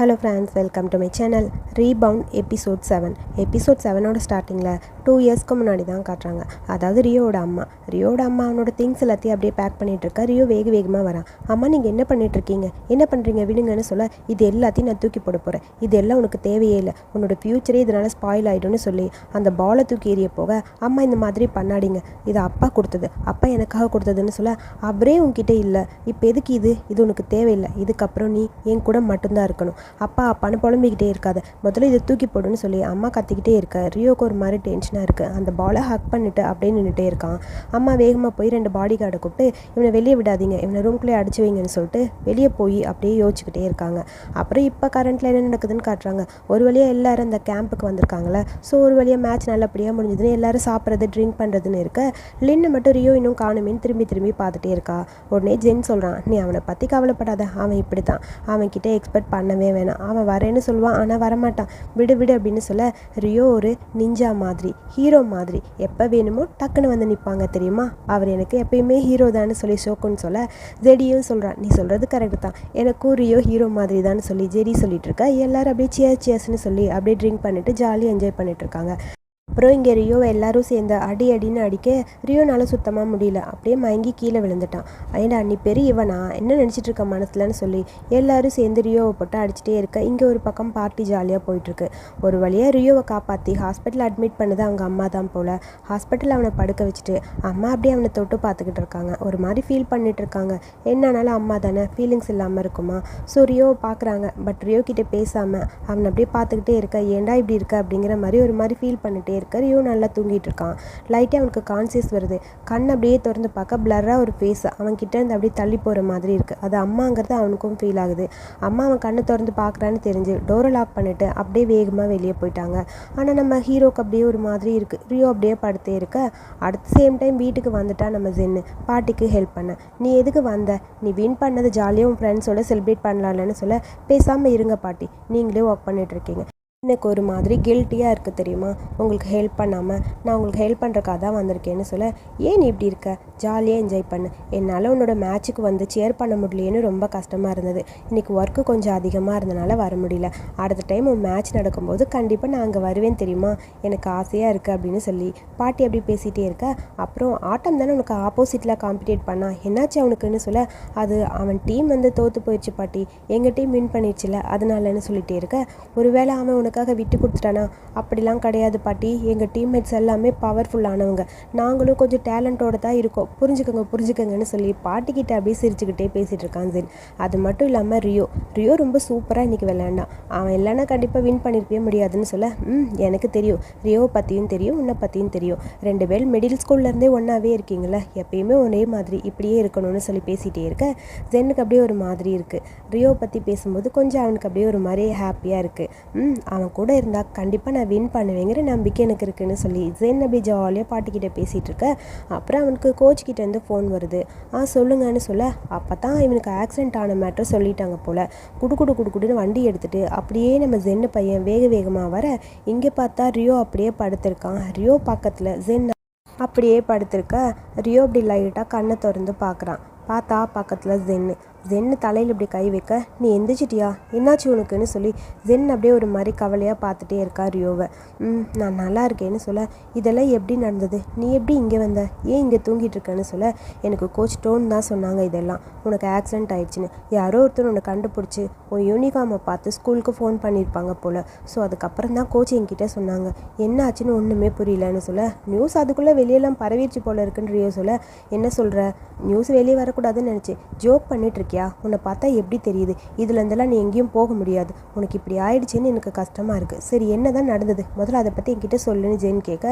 Hello friends welcome to my channel rebound episode seven episode செவனோட ஸ்டார்டிங்கில் two இயர்ஸ்க்கு முன்னாடி தான் காட்டுறாங்க. அதாவது ரியோவோட அம்மா. ரியோட அம்மா அவனோட திங்ஸ் எல்லாத்தையும் அப்படியே பேக் பண்ணிகிட்ருக்கா ரியோ வேக வேகமாக வரான். அம்மா நீங்கள் என்ன பண்ணிகிட்ருக்கீங்க இருக்கீங்க? என்ன பண்ணுறீங்க விடுங்கன்னு சொல்ல இது எல்லாத்தையும் நான் தூக்கி போட போகிறேன் இது எல்லாம் உனக்கு தேவையே இல்லை. உன்னோட ஃப்யூச்சரே இதனால் ஸ்பாயில் ஆகிடும்னு சொல்லி அந்த பாலை தூக்கி எறிய போக அம்மா இந்த மாதிரி பண்ணாடிங்க இது அப்பா கொடுத்தது. அப்பா எனக்காக கொடுத்ததுன்னு சொல்ல அவரே உன்கிட்ட இல்லை. இப்போ எதுக்கு இது? இது உனக்கு தேவையில்லை. இதுக்கப்புறம் நீ என் கூட மட்டும்தான் இருக்கணும். அப்பா அப்பான்னு புலம்பிக்கிட்டே இருக்காத. முதல்ல இதை தூக்கி போடுன்னு சொல்லி அம்மா கத்திக்கிட்டே இருக்க. ரியோக்கு ஒரு மாதிரி டென்ஷனாக இருக்குது அந்த பாலை ஹக் பண்ணிட்டு அப்படியே நின்றுட்டே இருக்கான். அம்மா வேகமாக போய் ரெண்டு பாடி கார்டை கூப்பிட்டு இவனை வெளியே விடாதீங்க. இவனை ரூம்குள்ளே அடிச்சு வைங்கன்னு சொல்லிட்டு வெளியே போய் அப்படியே யோசிச்சுக்கிட்டே இருக்காங்க. அப்புறம் இப்போ கரண்ட்டில் என்ன நடக்குதுன்னு காட்டுறாங்க. ஒரு வழியாக எல்லாரும் அந்த கேம்புக்கு வந்திருக்காங்களே ஸோ ஒரு வழியாக மேட்ச் நல்லபடியாக முடிஞ்சதுன்னு எல்லாரும் சாப்பிட்றது ட்ரிங்க் பண்ணுறதுன்னு இருக்க லின்னு மட்டும் ரியோ இன்னும் காணுமேன்னு திரும்பி திரும்பி பார்த்துட்டே இருக்கா. உடனே ஜென் சொல்கிறான் நீ அவனை பற்றி கவலைப்படாத. அவன் இப்படி தான் அவன்கிட்ட எக்ஸ்பெக்ட் பண்ணவே வேணாம். அவன் வரேன்னு சொல்லுவான் ஆனால் வரமாட்டான். விடு விடு அப்படின்னு சொல்ல ரியோ ஒரு நிஞ்சா மாதிரி ஹீரோ மாதிரி. எப்போ வேணுமோ டக்குன்னு வந்து நிற்பாங்க தெரியுமா? அவர் எனக்கு எப்பயுமே ஹீரோ தான் சொல்லி ஷோக்குன்னு சொல்ல ஜெடியும் சொல்கிறான் நீ சொல்கிறது கரெக்டு தான். எனக்கும் ரியோ ஹீரோ மாதிரி தான் சொல்லி ஜெடி சொல்லிட்டு இருக்கா. எல்லாரும் அப்படியே சியர் சியர்ஸ்னு சொல்லி அப்படியே ட்ரிங்க் பண்ணிட்டு ஜாலியாக என்ஜாய் பண்ணிட்டு இருக்காங்க. அப்புறம் இங்கே ரியோவை எல்லாரும் சேர்ந்து அடி அடின்னு அடிக்க ரியோனால சுத்தமாக முடியல. அப்படியே மயங்கி கீழே விழுந்துட்டான். ஏண்டா நீ பெரிய இவனா? என்ன நினச்சிட்டு இருக்க மனசுலன்னு சொல்லி எல்லாரும் சேர்ந்து ரியோவை போட்டு அடிச்சிட்டே இருக்க இங்கே ஒரு பக்கம் பார்ட்டி ஜாலியாக போயிட்டுருக்கு. ஒரு வழியாக ரியோவை காப்பாற்றி ஹாஸ்பிட்டல் அட்மிட் பண்ணது அவங்க அம்மா தான் போல். ஹாஸ்பிட்டல் அவனை படுக்க வச்சுட்டு அம்மா அப்படியே அவனை தொட்டு பார்த்துக்கிட்டு இருக்காங்க. ஒரு மாதிரி ஃபீல் பண்ணிட்டு இருக்காங்க. என்னன்னாலும் அம்மா தானே ஃபீலிங்ஸ் இல்லாமல் இருக்குமா? ஸோ ரியோவை பார்க்குறாங்க. பட் ரியோ கிட்டே பேசாமல் அவனை அப்படியே பார்த்துக்கிட்டே இருக்க. ஏன்டா இப்படி இருக்க? அப்படிங்கிற மாதிரி ஒரு மாதிரி ஃபீல் பண்ணிட்டே இருக்க ரியோ நல்லா தூங்கிட்டு இருக்கான் லைட்டாக அவனுக்கு கான்சியஸ் வருது. கண் அப்படியே திறந்து பார்க்க பிளராக ஒரு ஃபேஸ் அவன்கிட்ட இருந்து அப்படியே தள்ளி போகிற மாதிரி இருக்குது அது அம்மாங்கிறது அவனுக்கும் ஃபீல் ஆகுது. அம்மா அவன் கண்ணை திறந்து பார்க்குறான்னு தெரிஞ்சு டோரை லாக் பண்ணிட்டு அப்படியே வேகமாக வெளியே போயிட்டாங்க. ஆனால் நம்ம ஹீரோக்கு அப்படியே ஒரு மாதிரி இருக்குது ரியோ அப்படியே படுத்தே இருக்க. அடுத்த சேம் டைம் வீட்டுக்கு வந்துட்டா நம்ம ஜென்னு பாட்டிக்கு ஹெல்ப் பண்ண. நீ எதுக்கு வந்த? நீ வின் பண்ணது ஜாலியாக உன் ஃப்ரெண்ட்ஸோட செலிப்ரேட் பண்ணலாம்லன்னு சொல்ல பேசாமல் இருங்க பாட்டி. நீங்களே ஒர்க் பண்ணிட்டு இருக்கீங்க. எனக்கு ஒரு மாதிரி கில்ட்டியாக இருக்குது தெரியுமா? உங்களுக்கு ஹெல்ப் பண்ணாமல் நான் உங்களுக்கு ஹெல்ப் பண்ணுறக்காக தான் வந்திருக்கேன்னு சொல்ல ஏன் நீ இப்படி இருக்க? ஜாலியாக என்ஜாய் பண்ணு. என்னால் உன்னோட மேட்ச்சுக்கு வந்து சேர் பண்ண முடியலையேன்னு ரொம்ப கஷ்டமாக இருந்தது. இன்றைக்கி ஒர்க்கு கொஞ்சம் அதிகமாக இருந்தனால வர முடியல. அடுத்த டைம் உன் மேட்ச் நடக்கும்போது கண்டிப்பாக நான் அங்கே வருவேன் தெரியுமா? எனக்கு ஆசையாக இருக்குது அப்படின்னு சொல்லி. பாட்டி அப்படி பேசிகிட்டே இருக்க அப்புறம் ஆட்டம் தானே உனக்கு ஆப்போசிட்டில் காம்படிட் பண்ணா? என்னாச்சு அவனுக்குன்னு சொல்ல அது அவன் டீம் வந்து தோற்று போயிடுச்சு பாட்டி. எங்கள் டீம் வின் பண்ணிடுச்சுல அதனாலன்னு சொல்லிகிட்டே இருக்க. ஒருவேளை அவன் உனக்கு உனக்காக விட்டு கொடுத்துட்டானா? அப்படிலாம் கிடையாது பாட்டி. எங்கள் டீம்மேட்ஸ் எல்லாமே பவர்ஃபுல்லானவங்க நாங்களும் கொஞ்சம் டேலண்ட்டோட தான் இருக்கோம். புரிஞ்சுக்கோங்க புரிஞ்சுக்கோங்கன்னு சொல்லி பாட்டிக்கிட்ட அப்படியே சிரிச்சுக்கிட்டே பேசிகிட்டு இருக்கான் ஜென். அது மட்டும் இல்லாமல் ரியோ. ரியோ ரொம்ப சூப்பராக இன்றைக்கி விளையாண்டான் அவன் இல்லைன்னா கண்டிப்பாக வின் பண்ணியிருக்கவே முடியாதுன்னு சொல்ல. ம் எனக்கு தெரியும். ரியோவை பற்றியும் தெரியும் உன்னை பற்றியும் தெரியும். ரெண்டு பேர் மிடில் ஸ்கூல்லேருந்தே ஒன்றாவே இருக்கீங்களே எப்பயுமே ஒரே மாதிரி இப்படியே இருக்கணும்னு சொல்லி பேசிகிட்டே இருக்க. ஜென்னுக்கு அப்படியே ஒரு மாதிரி இருக்குது ரியோ பற்றி பேசும்போது கொஞ்சம் அவனுக்கு அப்படியே ஒரு மாதிரி ஹாப்பியாக இருக்குது ம் அவன் கூட இருந்தால் கண்டிப்பாக நான் வின் பண்ணுவேங்கிற நம்பிக்கை எனக்கு இருக்குன்னு சொல்லி ஜென் அப்படி ஜாலியாக பாட்டிக்கிட்ட பேசிகிட்டு இருக்க அப்புறம் அவனுக்கு கோச் கிட்டேருந்து ஃபோன் வருது. ஆ சொல்லுங்கன்னு சொல்ல. அப்போ தான் இவனுக்கு ஆக்சிடென்ட் ஆன மேட்ரு சொல்லிட்டாங்க போல். குடு குடு குடு குடுன்னு வண்டி எடுத்துகிட்டு அப்படியே நம்ம ஜென்னு பையன் வேக வேகமாக வர இங்கே பார்த்தா ரியோ அப்படியே படுத்திருக்கான். ரியோ பக்கத்தில் ஜென் அப்படியே படுத்திருக்க. ரியோ அப்படி லைட்டாக கண்ணை திறந்து பார்க்குறான் பார்த்தா பக்கத்தில் ஜென்னு ஜென்னு தலையில் இப்படி கை வைக்க? நீ எந்திரிச்சிட்டியா? என்னாச்சு உனக்குன்னு சொல்லி ஜென் அப்படியே ஒரு மாதிரி கவலையாக பார்த்துட்டே இருக்கா ரியோவை ம் நான் நல்லா இருக்கேன்னு சொல்ல இதெல்லாம் எப்படி நடந்தது? நீ எப்படி இங்கே வந்த? ஏன் இங்கே தூங்கிட்டு இருக்கேன்னு சொல்ல எனக்கு கோச் டோன் தான் சொன்னாங்க இதெல்லாம். உனக்கு ஆக்சிடென்ட் ஆயிடுச்சுன்னு. யாரோ ஒருத்தர் உன்னை கண்டுபிடிச்சி உன் யூனிஃபார்மை பார்த்து ஸ்கூலுக்கு ஃபோன் பண்ணியிருப்பாங்க போல். ஸோ அதுக்கப்புறம் தான் கோச் என்கிட்ட சொன்னாங்க என்ன ஆச்சுன்னு ஒன்றுமே புரியலன்னு சொல்ல நியூஸ் அதுக்குள்ளே வெளியெல்லாம் பரவிடுச்சு போல இருக்குன்னு ரியோ சொல்ல என்ன சொல்கிற நியூஸ் வெளியே வரக்கூடாதுன்னு நினச்சி ஜோக் பண்ணிட்டு இருக்கியா? உன்னை பார்த்தா எப்படி தெரியுது? இதுலேருந்தெல்லாம் நீ எங்கேயும் போக முடியாது. உனக்கு இப்படி ஆயிடுச்சுன்னு எனக்கு கஷ்டமாக இருக்குது சரி என்ன தான் நடந்தது? முதல்ல அதை பற்றி என்கிட்ட சொல்லுன்னு ஜெயின் கேட்க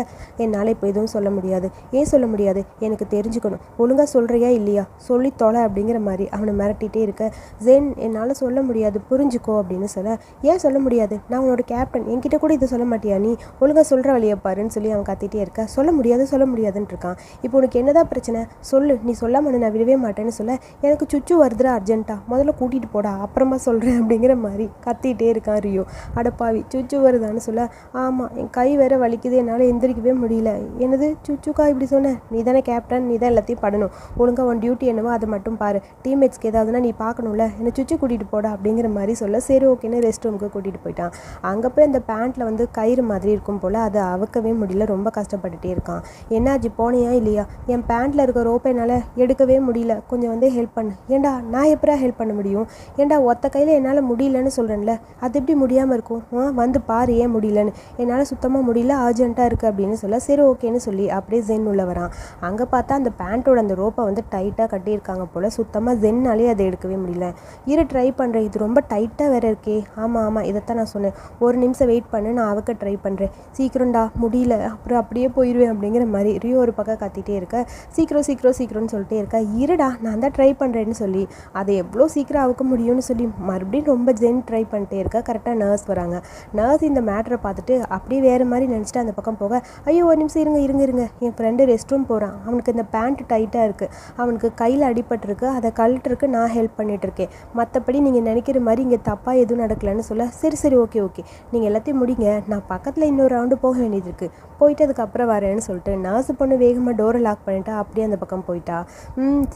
என்னால் இப்போ எதுவும் சொல்ல முடியாது. ஏன் சொல்ல முடியாது? எனக்கு தெரிஞ்சுக்கணும். ஒழுங்காக சொல்கிறியா இல்லையா? சொல்லி தொலை அப்படிங்கிற மாதிரி அவனை மிரட்டிகிட்டே இருக்க ஜெயின் என்னால் சொல்ல முடியாது. புரிஞ்சுக்கோ அப்படின்னு சொல்ல ஏன் சொல்ல முடியாது? நான் உன்னோட கேப்டன் என்கிட்ட கூட இதை சொல்ல மாட்டியா நீ? ஒழுங்காக சொல்கிற வழியை பாருன்னு சொல்லி அவன் கத்திட்டே இருக்க சொல்ல முடியாது சொல்ல முடியாதுன்னு இருக்கான். இப்போ உனக்கு என்னதான் பிரச்சனை? சொல்லு. நீ சொல்லாமல் நான் விடவே மாட்டேன்னு சொல்ல எனக்கு சுச்சு வருதுடா. பயங்கர அர்ஜென்ட்டாக முதல்ல கூட்டிகிட்டு போடா அப்புறமா சொல்கிறேன் அப்படிங்கிற மாதிரி கத்திகிட்டே இருக்கான் ரியோ. அடப்பாவி சுச்சு வருதான்னு சொல்ல? ஆமாம் என் கை வேற வலிக்குது என்னால் எந்திரிக்கவே முடியல. என்னது சுச்சுக்கா இப்படி சொன்னேன் நீ தானே கேப்டன் நீ தான் எல்லாத்தையும் படணும் ஒழுங்காக உன் டியூட்டி என்னவோ அதை மட்டும் பாரு. டீம்மேட்ஸ்க்கு ஏதாவதுனா நீ பார்க்கணும்ல. என்னை சுச்சு கூட்டிகிட்டு போடா அப்படிங்கிற மாதிரி சொல்ல சரி ஓகேன்னு ரெஸ்ட் ரூமுக்கு கூட்டிகிட்டு போயிட்டான். அங்கே போய் அந்த பேண்ட்டில் வந்து கயிறு மாதிரி இருக்கும் போல் அதை அவுக்கவே முடியல. ரொம்ப கஷ்டப்பட்டுட்டே இருக்கான். என்னாச்சு போனியா இல்லையா? என் பேண்ட்டில் இருக்க ரோப்பை என்னால் எடுக்கவே முடியல. கொஞ்சம் வந்து ஹெல்ப் பண்ணு. ஏண்டா நான் நான் எப்படா ஹெல்ப் பண்ண முடியும்? ஏண்டா ஒத்த கையில் என்னால் முடியலன்னு சொல்கிறேன்ல அது எப்படி முடியாமல் இருக்கும்? ஆ வந்து பாரு ஏன் முடியலன்னு. என்னால் சுத்தமாக முடியல அர்ஜென்ட்டாக இருக்குது அப்படின்னு சொல்ல சரி ஓகேன்னு சொல்லி அப்படியே ஜென் உள்ள வரான். அங்கே பார்த்தா அந்த பேண்ட்டோட அந்த ரோப்பை வந்து டைட்டாக கட்டியிருக்காங்க போல் சுத்தமாக ஜென்னாலே அதை எடுக்கவே முடியல. இரு ட்ரை பண்ணுறேன் இது ரொம்ப டைட்டாக வேற இருக்கே. ஆமாம் ஆமாம் இதைத்தான் நான் சொன்னேன். ஒரு நிமிஷம் வெயிட் பண்ணு நான் அவக்க ட்ரை பண்ணுறேன் சீக்கிரம்டா முடியல அப்புறம் அப்படியே போயிடுவேன் அப்படிங்கிற மாதிரி ரியோ ஒரு பக்கம் கத்திட்டே இருக்க. சீக்கிரம் சீக்கிரம் சீக்கிரம்னு சொல்லிட்டே இருக்க. இருடா நான் தான் ட்ரை பண்ணுறேன்னு சொல்லி அதை எவ்வளோ சீக்கிரம் அவுக்க முடியும்னு சொல்லி மறுபடியும் ரொம்ப ஜென் ட்ரை பண்ணிட்டே இருக்கா. கரெக்டாக நர்ஸ் வராங்க. நர்ஸ் இந்த மேட்டரை பார்த்துட்டு அப்படியே வேறு மாதிரி நினச்சிட்டு அந்த பக்கம் போக ஐயோ ஒரு நிமிஷம் இருங்க இருங்க இருங்க. என் ஃப்ரெண்டு ரெஸ்ட் ரூம் போகிறான் அவனுக்கு இந்த பேண்ட் டைட்டாக இருக்குது அவனுக்கு கையில் அடிபட்டிருக்கு. அதை கழட்டுருக்கு நான் ஹெல்ப் பண்ணிகிட்ருக்கேன் மற்றபடி நீங்கள் நினைக்கிற மாதிரி இங்கே தப்பாக எதுவும் நடக்கலன்னு சொல்ல சரி சரி ஓகே ஓகே நீங்கள் எல்லாத்தையும் முடிங்க. நான் பக்கத்தில் இன்னொரு ரவுண்டு போக வேண்டியது இருக்குது போயிட்டு அதுக்கப்புறம் வரேன்னு சொல்லிட்டு நர்ஸ் பொண்ணு வேகமாக டோரை லாக் பண்ணிட்டா அப்படியே அந்த பக்கம் போயிட்டா.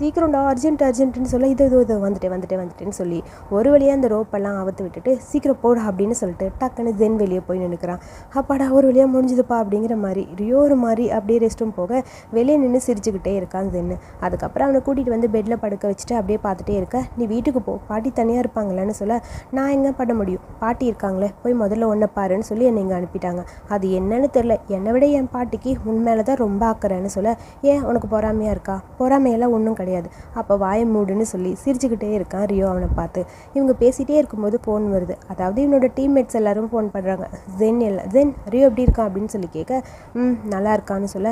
சீக்கிரம்டா. அர்ஜென்ட் அர்ஜென்ட்னு சொல்ல இது இது இது வந்துட்டேன் வந்துட்டேன் வந்துட்டேன்னு சொல்லி ஒரு வழியாக அந்த ரோப்பெல்லாம் அவுத்து விட்டுட்டு சீக்கிரம் போடா அப்படின்னு சொல்லிட்டு டக்குன்னு ஜென் வெளியே போய் நின்றுக்கிறான் அப்பாடா ஒரு வழியாக முடிஞ்சுதுப்பா அப்படிங்கிற மாதிரி ரியோ ஒரு மாதிரி அப்படியே ரெஸ்ட் ரூம் போக வெளியே நின்று சிரிச்சுக்கிட்டே இருக்கான் தென்னு அதுக்கப்புறம் அவனை கூட்டிகிட்டு வந்து பெட்டில் படுக்க வச்சுட்டு அப்படியே பார்த்துட்டே இருக்க நீ வீட்டுக்கு போ பாட்டி தனியாக இருப்பாங்களான்னு சொல்ல நான் எங்கே பண்ண முடியும்? பாட்டி இருக்காங்களே போய் முதல்ல ஒன்றை பாருன்னு சொல்லி என்னை இங்கே அனுப்பிட்டாங்க. அது என்னன்னு தெரில என்னை விட என் பாட்டிக்கு உன் மேலே தான் ரொம்ப ஆக்குறேன்னு சொல்ல ஏன் உனக்கு பொறாமையாக இருக்கா? பொறாமையெல்லாம் ஒன்றும் கிடையாது. அப்போ வாய மூடுன்னு சொல்லி சிரிச்சுக்கிட்டே இருக்கான் ரியோ அவனை பார்த்து. இவங்க பேசிகிட்டே இருக்கும்போது ஃபோன் வருது. அதாவது இவனோட டீம்மேட்ஸ் எல்லாரும் ஃபோன் பண்ணுறாங்க ஜென் இல்லை ஜென் ரியோ எப்படி இருக்கான் அப்படின்னு சொல்லி கேட்க ம் நல்லா இருக்கான்னு சொல்ல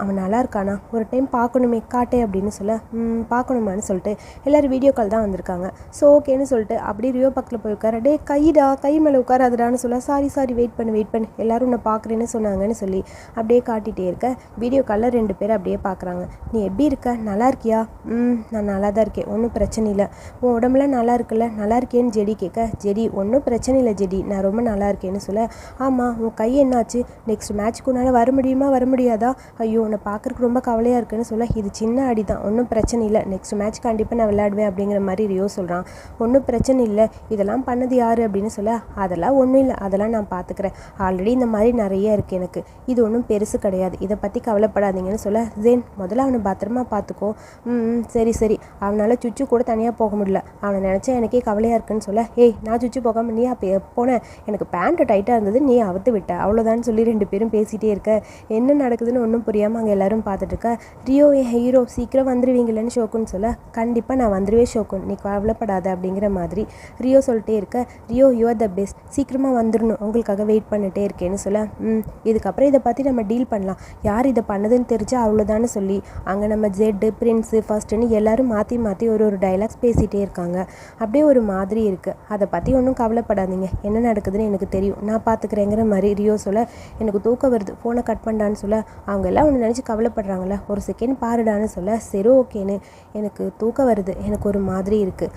அவன் நல்லா இருக்கானா? ஒரு டைம் பார்க்கணுமே காட்டே அப்படின்னு சொல்ல ம் பார்க்கணுமான்னு சொல்லிட்டு எல்லோரும் வீடியோ கால் தான் வந்திருக்காங்க. ஸோ ஓகேன்னு சொல்லிட்டு அப்படியே ரியோ பக்கத்தில் போய் உட்கார டே கைடா கை மேலே உட்காராதுடான்னு சொல்ல சாரி சாரி வெயிட் பண்ணு வெயிட் பண்ணு. எல்லாரும் உன்னை பார்க்குறேன்னு சொன்னாங்கன்னு சொல்லி அப்படியே காட்டிகிட்டே இருக்க. வீடியோ காலில் ரெண்டு பேரும் அப்படியே பார்க்குறாங்க. நீ எப்படி இருக்க? நல்லா இருக்கியா? ம் நான் நல்லா தான் இருக்கேன். ஒன்றும் பிரச்சனை இல்லை. உன் உடம்புல நல்லா இருக்குல்ல? நல்லா இருக்கேன்னு ஜெடி கேட்க ஜெடி ஒன்றும் பிரச்சனை இல்லை ஜெடி. நான் ரொம்ப நல்லா இருக்கேன்னு சொல்ல ஆமாம் உன் கை என்னாச்சு? நெக்ஸ்ட் மேட்ச்க்கு உன்னால் வர முடியுமா? வர முடியாதா? ஐயோ உன்னை பார்க்குறக்கு ரொம்ப கவலையாக இருக்குன்னு சொல்ல இது சின்ன அடி தான். ஒன்றும் பிரச்சனை இல்லை. நெக்ஸ்ட் மேட்ச் கண்டிப்பாக நான் விளையாடுவேன் அப்படிங்கிற மாதிரி ரியோ சொல்கிறான் ஒன்றும் பிரச்சனை இல்லை. இதெல்லாம் பண்ணது யார்? அப்படின்னு சொல்ல அதெல்லாம் ஒன்றும் இல்லை. அதெல்லாம் நான் பார்த்துக்கிறேன் ஆல்ரெடி இந்த மாதிரி நிறைய இருக்குது எனக்கு. இது ஒன்றும் பெருசு கிடையாது. இதை பற்றி கவலைப்படாதீங்கன்னு சொல்ல ஜென் முதல்ல அவனை பத்திரமா பார்த்துக்கோ ம் ம், சரி சரி. அவனால் சுச்சு கூட தனியாக போக முடியல. அவனை நினச்சா எனக்கே கவலையாக இருக்குன்னு சொல்ல ஏய் நான் சுச்சு போகாமல் நீ அப்போ போனேன் எனக்கு பேண்ட்டு டைட்டாக இருந்தது நீ அவுத்து விட்ட. அவ்வளோதான்னு சொல்லி ரெண்டு பேரும் பேசிகிட்டே இருக்க. என்ன நடக்குதுன்னு ஒன்றும் புரியாமல் அங்கே எல்லோரும் பார்த்துட்டு இருக்க. ரியோ என் ஹீரோ சீக்கிரம் வந்துடுவீங்களேன்னு ஷோக்குன்னு சொல்ல கண்டிப்பாக நான் வந்துடுவே ஷோக்குன் நீ கவலைப்படாத அப்படிங்கிற மாதிரி ரியோ சொல்லிட்டே இருக்க. ரியோ யூஆர் த பெஸ்ட் சீக்கிரமாக வந்துடணும் உங்களுக்காக வெயிட் பண்ணிட்டே இருக்கேன்னு சொல்ல ம். இதுக்கப்புறம் இதை பற்றி நம்ம டீல் பண்ணலாம். யார் இதை பண்ணதுன்னு தெரிஞ்சா அவ்வளோதான்னு சொல்லி அங்கே நம்ம ஜெட்டு பிரின்ஸு ஃபர்ஸ்ட்டுன்னு எல்லோரும் மாற்றி மாற்றி ஒரு ஒரு டைலாக்ஸ் பேசிகிட்டே இருக்காங்க. அப்படியே ஒரு மாதிரி இருக்குது அதை பற்றி ஒன்றும் கவலைப்படாதீங்க. என்ன நடக்குதுன்னு எனக்கு தெரியும். நான் பார்த்துக்கிறேங்கிற மாதிரி ரியோ சொல்ல எனக்கு தூக்கம் வருது. ஃபோனை கட் பண்ணான்னு சொல்ல அவங்க எல்லாம் ஒன்று நினச்சி கவலைப்படுறாங்களே ஒரு செகண்ட் பாருடான்னு சொல்ல சரி ஓகேன்னு எனக்கு தூக்கம் வருது. எனக்கு ஒரு மாதிரி இருக்குது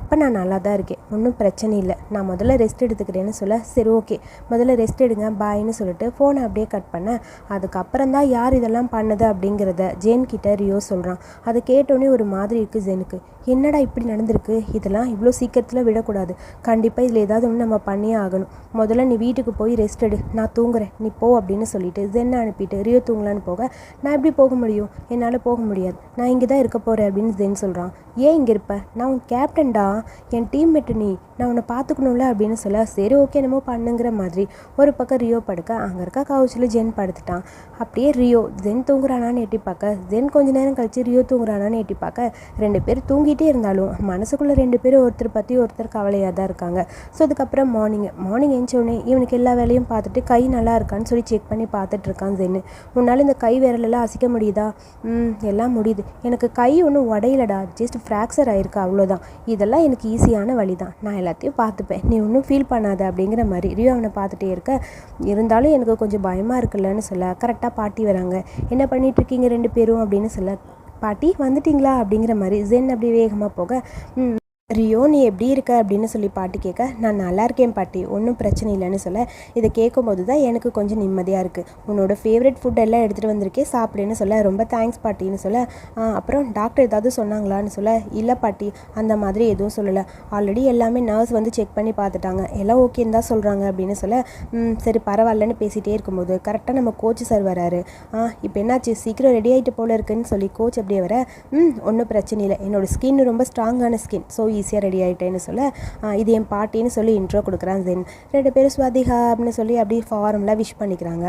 இப்போ நான் நல்லா தான் இருக்கேன். ஒன்றும் பிரச்சனை இல்லை. நான் முதல்ல ரெஸ்ட் எடுத்துக்கிறேன்னு சொல்ல சரி ஓகே. முதல்ல ரெஸ்ட் எடுங்க பாய்னு சொல்லிட்டு ஃபோனை அப்படியே கட் பண்ணேன் அதுக்கப்புறம் தான் யார் இதெல்லாம் பண்ணது அப்படிங்கிறத ஜேன் கிட்ட ரியோ சொல்கிறான் அதை கேட்டோன்னே ஒரு மாதிரி இருக்குது ஜெனுக்கு. என்னடா இப்படி நடந்திருக்கு? இதெல்லாம் இவ்வளோ சீக்கிரத்தில் விடக்கூடாது. கண்டிப்பாக இதில் ஏதாவது ஒன்று நம்ம பண்ணியே ஆகணும். முதல்ல நீ வீட்டுக்கு போய் ரெஸ்ட் எடு. நான் தூங்குறேன். நீ போ அப்படின்னு சொல்லிட்டு ஜென்னை அனுப்பிட்டு? ரியோ தூங்கலான்னு போக நான் எப்படி போக முடியும்? என்னால் போக முடியாது. நான் இங்கே தான் இருக்க போகிறேன் அப்படின்னு ஜென் சொல்கிறான் ஏன் இங்கே இருப்ப? நான் உன் கேப்டன்டா என் டீம்மேட்டு நீ. நான் உன்னை பார்த்துக்கணும்ல அப்படின்னு சொல்ல சரி ஓகே என்னமோ பண்ணுங்கிற மாதிரி ஒரு பக்கம் ரியோ படுக்க அங்கே இருக்க கவுச்சில் ஜென் படுத்துட்டான். அப்படியே ரியோ ஜென் தூங்குறானான்னு எட்டி பார்க்க ஜென் கொஞ்ச நேரம் கழிச்சு ரியோ தூங்குறானான்னு எட்டி பார்க்க ரெண்டு பேர் தூங்கி தூங்கிட்டே இருந்தாலும் மனசுக்குள்ளே ரெண்டு பேரும் ஒருத்தர் பற்றி ஒருத்தர் கவலையாக தான் இருக்காங்க. ஸோ அதுக்கப்புறம் மார்னிங் மார்னிங் எழுந்தோடனே இவனுக்கு எல்லா வேலையும் பார்த்துட்டு கை நல்லா இருக்கான்னு சொல்லி செக் பண்ணி பார்த்துட்டு இருக்கான் ஜென்னு. உன்னால் இந்த கை விரலெல்லாம் அசைக்க முடியுதா? ம் எல்லாம் முடியுது. எனக்கு கை ஒன்றும் உடையலடா. ஜஸ்ட் ஃப்ராக்சர் ஆயிருக்கு அவ்வளோதான் இதெல்லாம் எனக்கு ஈஸியான வழி தான் நான் எல்லாத்தையும் பார்த்துப்பேன். நீ ஒன்றும் ஃபீல் பண்ணாத அப்படிங்கிற மாதிரி ரியோ அவனை பார்த்துட்டே இருக்க. இருந்தாலும் எனக்கு கொஞ்சம் பயமாக இருக்குல்லன்னு சொல்ல கரெக்டாக பாட்டி வராங்க. என்ன பண்ணிட்டு இருக்கீங்க ரெண்டு பேரும்? அப்படின்னு சொல்ல பாட்டி வந்துட்டிங்களா அப்படிங்கிற மாதிரி ஜென் அப்படி வேகமாக போக ம் ரியோ நீ எப்படி இருக்க அப்படின்னு சொல்லி பாட்டி கேட்க நான் நல்லா இருக்கேன் பாட்டி ஒன்றும் பிரச்சனை இல்லைன்னு சொல்ல. இதை கேட்கும்போது தான் எனக்கு கொஞ்சம் நிம்மதியாக இருக்குது உன்னோட ஃபேவரட் ஃபுட் எல்லாம் எடுத்துகிட்டு வந்திருக்கே சாப்பிடுன்னு சொல்ல ரொம்ப தேங்க்ஸ் பாட்டின்னு சொல்ல. "ஆ, அப்புறம் டாக்டர் ஏதாவது சொன்னாங்களான்னு சொல்ல இல்லை பாட்டி அந்த மாதிரி எதுவும் சொல்லலை. ஆல்ரெடி எல்லாமே நர்ஸ் வந்து செக் பண்ணி பார்த்துட்டாங்க. எல்லாம் ஓகேன்னு தான் சொல்கிறாங்க அப்படின்னு சொல்ல சரி பரவாயில்லன்னு பேசிகிட்டே இருக்கும்போது கரெக்டாக நம்ம கோச் சார் வராரு. ஆ இப்போ என்னாச்சு? சீக்கிரம் ரெடி ஆகிட்டு போல இருக்குன்னு சொல்லி கோச் அப்படியே வர ம் ஒன்றும் பிரச்சனை இல்லை. என்னோட ஸ்கின் ரொம்ப ஸ்ட்ராங்கான ஸ்கின் ஸோ ஈஸியாக ரெடி ஆகிட்டேன்னு சொல்ல. இது என் பாட்டின்னு சொல்லி இன்ட்ரோ கொடுக்குறான் தென் ரெண்டு பேரும் ஸ்வாதிகா அப்படின்னு சொல்லி அப்படியே ஃபார்ம்லாம் விஷ் பண்ணிக்கிறாங்க.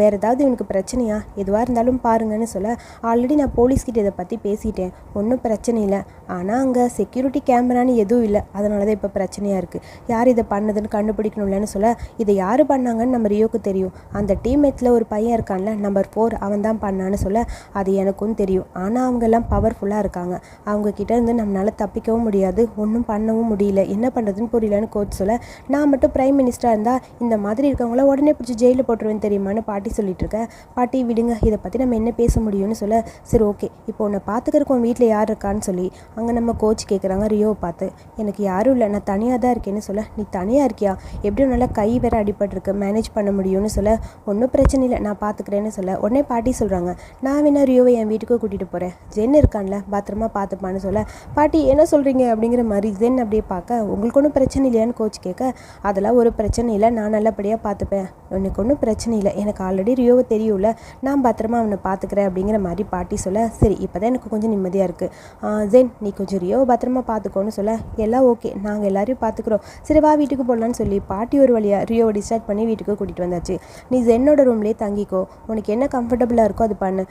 வேறு ஏதாவது இவனுக்கு பிரச்சனையா? எதுவாக இருந்தாலும் பாருங்கன்னு சொல்ல. ஆல்ரெடி நான் போலீஸ்கிட்ட இதை பற்றி பேசிட்டேன். ஒன்றும் பிரச்சனை இல்லை. ஆனால் அங்கே செக்யூரிட்டி கேமரான்னு எதுவும் இல்லை. அதனால தான் இப்போ பிரச்சனையாக இருக்குது யார் இதை பண்ணதுன்னு கண்டுபிடிக்கணும்லன்னு சொல்ல. இதை யார் பண்ணாங்கன்னு நம்ம ரியோக்கு தெரியும். அந்த டீம்மேட்ஸில் ஒரு பையன் இருக்கான்ல நம்பர் ஃபோர் அவன் தான் பண்ணான்னு சொல்ல. அது எனக்கும் தெரியும். ஆனால் அவங்கெல்லாம் பவர்ஃபுல்லாக இருக்காங்க. அவங்க கிட்டேருந்து நம்மளால் தப்பிக்கவும் முடியாது. ஒன்றும் பண்ணவும் முடியல. என்ன பண்ணுறதுன்னு புரியலன்னு கோச் சொல்ல நான் மட்டும் பிரைம் மினிஸ்டராக இருந்தால் இந்த மாதிரி இருக்கவங்கள உடனே பிடிச்சி ஜெயிலில் போட்டுருவேன் தெரியுமான்னு பாட்டி சொல்லிட்டு இருக்கேன் பாட்டி விடுங்க இதை பற்றி நம்ம என்ன பேச முடியும்னு சொல்ல சரி ஓகே இப்போ உன்னை பார்த்துக்கிறக்கு உன் வீட்டில் யார் இருக்கான்னு சொல்லி அங்கே நம்ம கோச் கேட்குறாங்க ரியோவை பார்த்து. எனக்கு யாரும் இல்லை நான் தனியாக தான் இருக்கேன்னு சொல்ல நீ தனியாக இருக்கியா? எப்படி நல்லா கை வேற அடிபட்டிருக்கு மேனேஜ் பண்ண முடியும்னு சொல்ல ஒன்றும் பிரச்சனை இல்லை நான் பார்த்துக்கிறேன்னு சொல்ல. உடனே பாட்டி சொல்கிறாங்க நான் வேணா ரியோவை என் வீட்டுக்கு கூட்டிகிட்டு போகிறேன் ஜென் இருக்கான்ல பத்திரமா பார்த்துப்பான்னு சொல்ல. பாட்டி என்ன சொல்கிறீங்க அப்படிங்கிற மாதிரி ஜென் அப்படியே பார்க்க உங்களுக்கு ஒன்றும் பிரச்சனை இல்லையான்னு கோச் கேட்க அதெல்லாம் ஒரு பிரச்சனை இல்லை. நான் நல்லபடியாக பார்த்துப்பேன். உனக்கு ஒன்றும் பிரச்சனை இல்லை. எனக்கு ஆல்ரெடி ரியோவை தெரியும்ல. நான் பத்திரமா அவனை பார்த்துக்கிறேன். அப்படிங்கிற மாதிரி பாட்டி சொல்ல சரி இப்போ தான் எனக்கு கொஞ்சம் நிம்மதியாக இருக்குது ஜென் நீ கொஞ்சம் ரியோவை பத்திரமா பார்த்துக்கோன்னு சொல்ல எல்லாம் ஓகே நாங்கள் எல்லாரையும் பார்த்துக்குறோம். சரி வா வீட்டுக்கு போடலான்னு சொல்லி பாட்டி ஒரு வழியாக ரியோவை டிஸ்டார்ட் பண்ணி வீட்டுக்கு கூட்டிகிட்டு வந்தாச்சு. நீ ஜென்னோட ரூம்லேயே தங்கிக்கோ. உனக்கு என்ன கம்ஃபர்டபுளாக இருக்கோ அது பண்ணு.